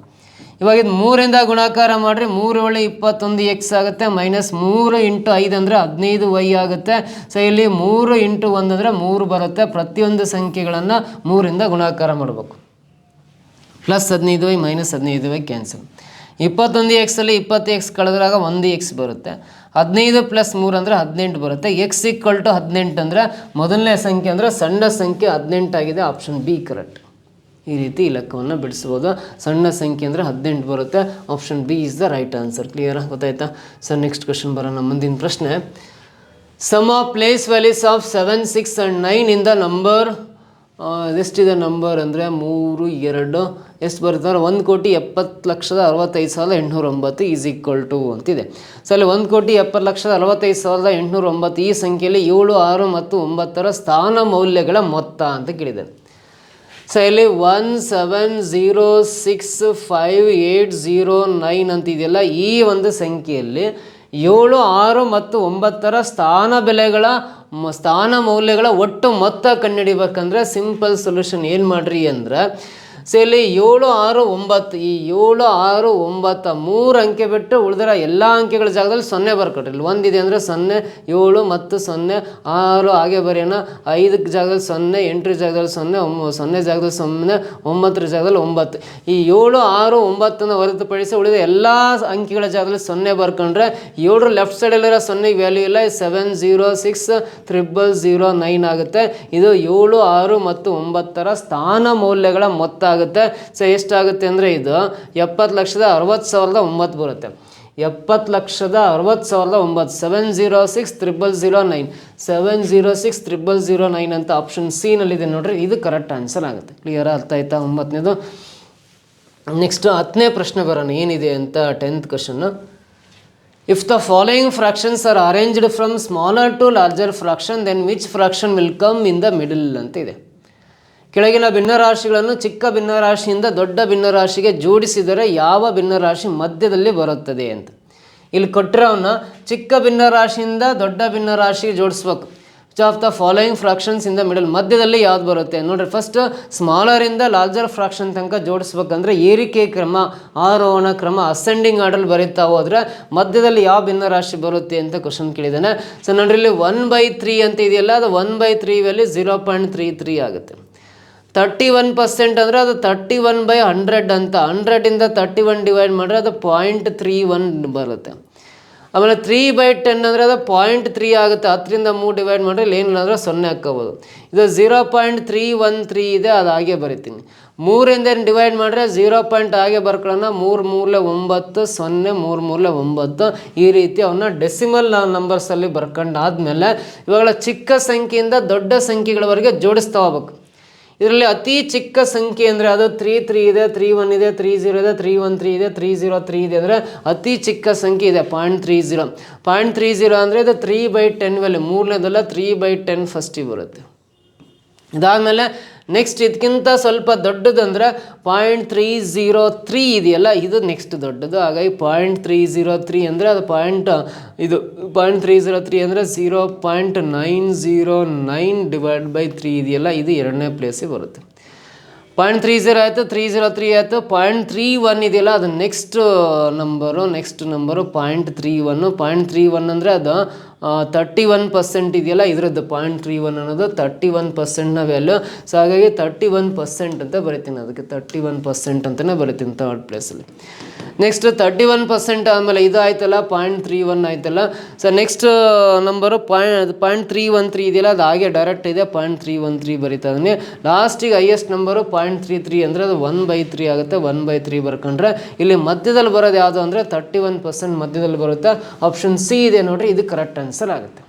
ಇವಾಗ ಇದು ಮೂರಿಂದ ಗುಣಾಕಾರ ಮಾಡಿರಿ, ಮೂರು ಒಳ್ಳೆ ಇಪ್ಪತ್ತೊಂದು ಎಕ್ಸ್ ಆಗುತ್ತೆ ಮೈನಸ್ ಮೂರು ಇಂಟು ಐದು ಅಂದರೆ ಹದಿನೈದು ವೈ ಆಗುತ್ತೆ. ಸೊ ಇಲ್ಲಿ ಮೂರು ಇಂಟು ಒಂದು ಅಂದರೆ ಮೂರು ಬರುತ್ತೆ. ಪ್ರತಿಯೊಂದು ಸಂಖ್ಯೆಗಳನ್ನು ಮೂರಿಂದ ಗುಣಾಕಾರ ಮಾಡಬೇಕು. ಪ್ಲಸ್ ಹದಿನೈದು ವೈ ಮೈನಸ್ ಹದಿನೈದು ವೈ ಕ್ಯಾನ್ಸಲ್ ಇಪ್ಪತ್ತೊಂದು ಎಕ್ಸಲ್ಲಿ ಇಪ್ಪತ್ತು ಎಕ್ಸ್ ಕಳೆದ್ರಾಗ ಒಂದು ಎಕ್ಸ್ ಬರುತ್ತೆ. ಹದಿನೈದು ಪ್ಲಸ್ ಮೂರು ಅಂದರೆ ಹದಿನೆಂಟು ಬರುತ್ತೆ. ಎಕ್ಸ್ ಈಕ್ವಲ್ ಟು ಹದಿನೆಂಟು ಅಂದರೆ ಮೊದಲನೇ ಸಂಖ್ಯೆ ಅಂದರೆ ಸಣ್ಣ ಸಂಖ್ಯೆ ಹದಿನೆಂಟಾಗಿದೆ ಆಪ್ಷನ್ ಬಿ ಕರೆಕ್ಟ್ ಈ ರೀತಿ ಲೆಕ್ಕವನ್ನು ಬಿಡಿಸ್ಬೋದು. ಸಣ್ಣ ಸಂಖ್ಯೆ ಅಂದರೆ ಹದಿನೆಂಟು ಬರುತ್ತೆ. Option B is the right answer clear ಗೊತ್ತಾಯ್ತಾ? ಸರ್ ನೆಕ್ಸ್ಟ್ ಕ್ವಶನ್ ಬರೋಣ. ಮುಂದಿನ ಪ್ರಶ್ನೆ. Sum of place values of seven six and nine in the number ಎಷ್ಟಿದೆ ನಂಬರ್ ಅಂದರೆ ಮೂರು, ಎರಡು. ಎಷ್ಟು ಬರುತ್ತೆ ಒಂದು ಕೋಟಿ ಎಪ್ಪತ್ತು ಲಕ್ಷದ ಅರವತ್ತೈದು ಸಾವಿರದ ಎಂಟುನೂರ ಒಂಬತ್ತು ಈಸ್ ಈಕ್ವಲ್ ಟು ಅಂತಿದೆ. ಸೊ ಅಲ್ಲಿ ಒಂದು ಕೋಟಿ ಎಪ್ಪತ್ತು ಲಕ್ಷದ ಅರವತ್ತೈದು ಸಾವಿರದ ಎಂಟುನೂರ ಒಂಬತ್ತು ಈ ಸಂಖ್ಯೆಯಲ್ಲಿ ಏಳು, ಆರು ಮತ್ತು ಒಂಬತ್ತರ ಸ್ಥಾನ ಮೌಲ್ಯಗಳ ಮೊತ್ತ ಅಂತ ಕೇಳಿದೆ. ಸೊ ಇಲ್ಲಿ one seven zero six five eight zero nine ಅಂತಿದೆಯಲ್ಲ, ಈ ಒಂದು ಸಂಖ್ಯೆಯಲ್ಲಿ ಏಳು, ಆರು ಮತ್ತು ಒಂಬತ್ತರ ಸ್ಥಾನ ಬೆಲೆಗಳ ಸ್ಥಾನ ಮೌಲ್ಯಗಳ ಒಟ್ಟು ಮೊತ್ತ ಕಂಡುಹಿಡಿಬೇಕಂದ್ರೆ ಸಿಂಪಲ್ ಸೊಲ್ಯೂಷನ್ ಏನು ಮಾಡ್ರಿ ಅಂದ್ರೆ ಸೊ ಇಲ್ಲಿ ಏಳು, ಆರು, ಒಂಬತ್ತು, ಈ ಏಳು, ಆರು, ಒಂಬತ್ತು ಮೂರು ಅಂಕೆ ಬಿಟ್ಟು ಉಳಿದಿರೋ ಎಲ್ಲ ಅಂಕೆಗಳ ಜಾಗದಲ್ಲಿ ಸೊನ್ನೆ ಬರ್ಕೊಟ್ರಿ. ಇಲ್ಲಿ ಒಂದಿದೆ ಅಂದರೆ ಸೊನ್ನೆ, ಏಳು ಮತ್ತು ಸೊನ್ನೆ, ಆರು ಹಾಗೆ ಬರೆಯೋಣ. ಐದಕ್ಕೆ ಜಾಗದಲ್ಲಿ ಸೊನ್ನೆ ಎಂಟರ ಜಾಗದಲ್ಲಿ ಸೊನ್ನೆ ಒಂಬ ಸೊನ್ನೆ ಜಾಗದಲ್ಲಿ ಸೊನ್ನೆ, ಒಂಬತ್ತರ ಜಾಗದಲ್ಲಿ ಒಂಬತ್ತು. ಈ ಏಳು, ಆರು, ಒಂಬತ್ತನ್ನು ಹೊರತುಪಡಿಸಿ ಉಳಿದ ಎಲ್ಲ ಅಂಕಿಗಳ ಜಾಗದಲ್ಲಿ ಸೊನ್ನೆ ಬರ್ಕೊಂಡ್ರೆ ಏಳರ ಲೆಫ್ಟ್ ಸೈಡಲ್ಲಿರೋ ಸೊನ್ನೆಗೆ ವ್ಯಾಲ್ಯೂ ಇಲ್ಲ. Seven zero six triple zero nine ಆಗುತ್ತೆ. ಇದು ಏಳು, ಆರು ಮತ್ತು ಒಂಬತ್ತರ ಸ್ಥಾನ ಮೌಲ್ಯಗಳ ಮೊತ್ತ. ಆಗುತ್ತೆ ಸೊ ಎಷ್ಟಾಗುತ್ತೆ ಅಂದರೆ ಇದು ಎಪ್ಪತ್ತು ಲಕ್ಷದ ಅರವತ್ತು ಸಾವಿರದ ಒಂಬತ್ತು ಬರುತ್ತೆ. ಎಪ್ಪತ್ತು ಲಕ್ಷದ ಅರವತ್ತು ಸಾವಿರದ ಒಂಬತ್ತು seven zero six triple zero nine seven zero six triple zero nine ಅಂತ ಆಪ್ಷನ್ ಸಿನಲ್ಲಿದೆ ನೋಡ್ರಿ, ಇದು ಕರೆಕ್ಟ್ ಆನ್ಸರ್ ಆಗುತ್ತೆ. ಕ್ಲಿಯರ್ ಅರ್ಥ ಆಯ್ತಾ ಒಂಬತ್ತನೇದು? ನೆಕ್ಸ್ಟ್ ಹತ್ತನೇ ಪ್ರಶ್ನೆ ಬರೋಣ, ಏನಿದೆ ಅಂತ tenth question if the following fractions are arranged from smaller to larger fraction then which fraction will come in the middle ಅಂತ ಇದೆ. ಕೆಳಗಿನ ಭಿನ್ನರಾಶಿಗಳನ್ನು ಚಿಕ್ಕ ಭಿನ್ನರಾಶಿಯಿಂದ ದೊಡ್ಡ ಭಿನ್ನರಾಶಿಗೆ ಜೋಡಿಸಿದರೆ ಯಾವ ಭಿನ್ನರಾಶಿ ಮಧ್ಯದಲ್ಲಿ ಬರುತ್ತದೆ ಅಂತ. ಇಲ್ಲಿ ಕೊಟ್ಟಿರೋವನ್ನು ಚಿಕ್ಕ ಭಿನ್ನರಾಶಿಯಿಂದ ದೊಡ್ಡ ಭಿನ್ನರಾಶಿಗೆ ಜೋಡಿಸ್ಬೇಕು. Which of the following fractions ಇಂದ ಮಿಡಲ್ ಮಧ್ಯದಲ್ಲಿ ಯಾವ್ದು ಬರುತ್ತೆ? ನೋಡ್ರಿ ಫಸ್ಟ್ ಸ್ಮಾಲರಿಂದ ಲಾರ್ಜರ್ ಫ್ರಾಕ್ಷನ್ ತನಕ ಜೋಡಿಸ್ಬೇಕಂದ್ರೆ ಏರಿಕೆ ಕ್ರಮ, ಆರೋಹಣ ಕ್ರಮ ಅಸೆಂಡಿಂಗ್ ಆರ್ಡರ್ ಬರೀತಾ ಹೋದ್ರೆ ಮಧ್ಯದಲ್ಲಿ ಯಾವ ಭಿನ್ನರಾಶಿ ಬರುತ್ತೆ ಅಂತ ಕ್ವಶನ್ ಕೇಳಿದ್ದಾನೆ. ಸೊ ನೋಡ್ರಿ, ಇಲ್ಲಿ ಒನ್ ಬೈ ತ್ರೀ ಅಂತ ಇದೆಯಲ್ಲ, ಅದು one by three value zero point three three ಆಗುತ್ತೆ. ತರ್ಟಿ ಒನ್ ಪರ್ಸೆಂಟ್ ಅಂದರೆ ಅದು ತರ್ಟಿ ಒನ್ ಬೈ ಹಂಡ್ರೆಡ್ ಅಂತ. ಹಂಡ್ರೆಡಿಂದ ತರ್ಟಿ ಒನ್ ಡಿವೈಡ್ ಮಾಡಿದ್ರೆ ಅದು ಪಾಯಿಂಟ್ ತ್ರೀ ಒನ್ ಬರುತ್ತೆ. ಆಮೇಲೆ ತ್ರೀ ಬೈ ಟೆನ್ ಅಂದರೆ ಅದು ಪಾಯಿಂಟ್ ತ್ರೀ ಆಗುತ್ತೆ. ಹತ್ತರಿಂದ ಮೂರು ಡಿವೈಡ್ ಮಾಡಿದ್ರೆ ಇಲ್ಲಿ ಏನಿಲ್ಲ ಸೊನ್ನೆ ಹಾಕ್ಕೋಬೋದು. ಇದು zero point three one three ಇದೆ, ಅದು ಹಾಗೆ ಬರಿತೀನಿ. ಮೂರಿಂದ ಏನು ಡಿವೈಡ್ ಮಾಡಿದ್ರೆ ಝೀರೋ ಪಾಯಿಂಟ್ ಹಾಗೆ ಬರ್ಕೊಳ್ಳೋಣ. ಮೂರು ಮೂರಲೆ ಒಂಬತ್ತು, ಸೊನ್ನೆ ಮೂರು ಮೂರಲೆ ಒಂಬತ್ತು. ಈ ರೀತಿ ಅವನ್ನ ಡೆಸಿಮಲ್ ನಂಬರ್ಸಲ್ಲಿ ಬರ್ಕೊಂಡಾದ್ಮೇಲೆ ಇವಾಗಲ ಚಿಕ್ಕ ಸಂಖ್ಯೆಯಿಂದ ದೊಡ್ಡ ಸಂಖ್ಯೆಗಳವರೆಗೆ ಜೋಡಿಸ್ತಾ ಹೋಗ್ಬೇಕು. ಇದರಲ್ಲಿ ಅತಿ ಚಿಕ್ಕ ಸಂಖ್ಯೆ ಅಂದರೆ ಅದು ತ್ರೀ ತ್ರೀ ಇದೆ ತ್ರೀ ಒನ್ ಇದೆ ತ್ರೀ ಜೀರೋ ಇದೆ ತ್ರೀ ಒನ್ ತ್ರೀ ಇದೆ ತ್ರೀ ಜೀರೋ ತ್ರೀ ಇದೆ ಅಂದರೆ ಅತಿ ಚಿಕ್ಕ ಸಂಖ್ಯೆ ಇದೆ point three zero point three zero ಅಂದರೆ ಇದು ತ್ರೀ ಬೈ ಟೆನ್ ವ್ಯಾಲ್ಯೂ ಮೂರನೇದಲ್ಲ ತ್ರೀ ಬೈ ಟೆನ್ ಫಸ್ಟಿಗೆ ಬರುತ್ತೆ. ಇದಾದಮೇಲೆ ನೆಕ್ಸ್ಟ್ ಇದಕ್ಕಿಂತ ಸ್ವಲ್ಪ ದೊಡ್ಡದಂದ್ರೆ ಪಾಯಿಂಟ್ ತ್ರೀ ಝೀರೋ ತ್ರೀ ಇದೆಯಲ್ಲ, ಇದು ನೆಕ್ಸ್ಟ್ ದೊಡ್ಡದು. ಹಾಗಾಗಿ ಪಾಯಿಂಟ್ ತ್ರೀ ಝೀರೋ ತ್ರೀ ಅಂದರೆ ಅದು ಪಾಯಿಂಟ್ ಇದು ಪಾಯಿಂಟ್ ತ್ರೀ ಝೀರೋ ತ್ರೀ ಅಂದರೆ zero point nine zero nine divide by three ಇದೆಯಲ್ಲ, ಇದು ಎರಡನೇ ಪ್ಲೇಸಿಗೆ ಬರುತ್ತೆ. ಪಾಯಿಂಟ್ ತ್ರೀ ಝೀರೋ ಆಯಿತು ತ್ರೀ ಝೀರೋ ತ್ರೀ ಆಯಿತು ಪಾಯಿಂಟ್ ತ್ರೀ ಒನ್ ಇದೆಯಲ್ಲ, ಅದು next number next number point three one point three one ಅಂದರೆ ಅದು ತರ್ಟಿ ಒನ್ ಪರ್ಸೆಂಟ್ ಇದೆಯಲ್ಲ, ಇದರದ್ದು ಪಾಯಿಂಟ್ ತ್ರೀ ಒನ್ ಅನ್ನೋದು ತರ್ಟಿ ಒನ್ ಪರ್ಸೆಂಟ್ನ ವ್ಯಾಲ್ಯೂ ಸೊ ಹಾಗಾಗಿ ತರ್ಟಿ ಒನ್ ಪರ್ಸೆಂಟ್ ಅಂತ ಬರಿತೀನಿ ಅದಕ್ಕೆ ತರ್ಟಿ ಒನ್ ಪರ್ಸೆಂಟ್ ಅಂತಲೇ ಬರಿತೀನಿ ಥರ್ಡ್ ಪ್ಲೇಸಲ್ಲಿ ನೆಕ್ಸ್ಟ್ ತರ್ಟಿ ಒನ್ ಪರ್ಸೆಂಟ್ ಆದಮೇಲೆ ಇದು ಆಯ್ತಲ್ಲ ಪಾಯಿಂಟ್ ತ್ರೀ ಒನ್ ಆಯ್ತಲ್ಲ so next number point point three one three ಇದೆಯಲ್ಲ, ಅದು ಹಾಗೆ ಡೈರೆಕ್ಟ್ ಇದೆ ಪಾಯಿಂಟ್ ತ್ರೀ ಒನ್ ತ್ರೀ ಬರೀತಾ ಇದೀನಿ ಲಾಸ್ಟಿಗೆ highest number point three three ಅಂದರೆ ಅದು ಒನ್ ಬೈ ತ್ರೀ ಆಗುತ್ತೆ ಒನ್ ಬೈ ತ್ರೀ ಬರ್ಕೊಂಡ್ರೆ. ಇಲ್ಲಿ ಮಧ್ಯದಲ್ಲಿ ಬರೋದು ಯಾವುದು ಅಂದರೆ ತರ್ಟಿ ಒನ್ ಪರ್ಸೆಂಟ್ ಮಧ್ಯದಲ್ಲಿ ಬರುತ್ತೆ. ಆಪ್ಷನ್ ಸಿ ಇದೆ ನೋಡಿರಿ, ಇದು ಕರೆಕ್ಟ್ ಆನ್ಸರ್ ಆಗುತ್ತೆ.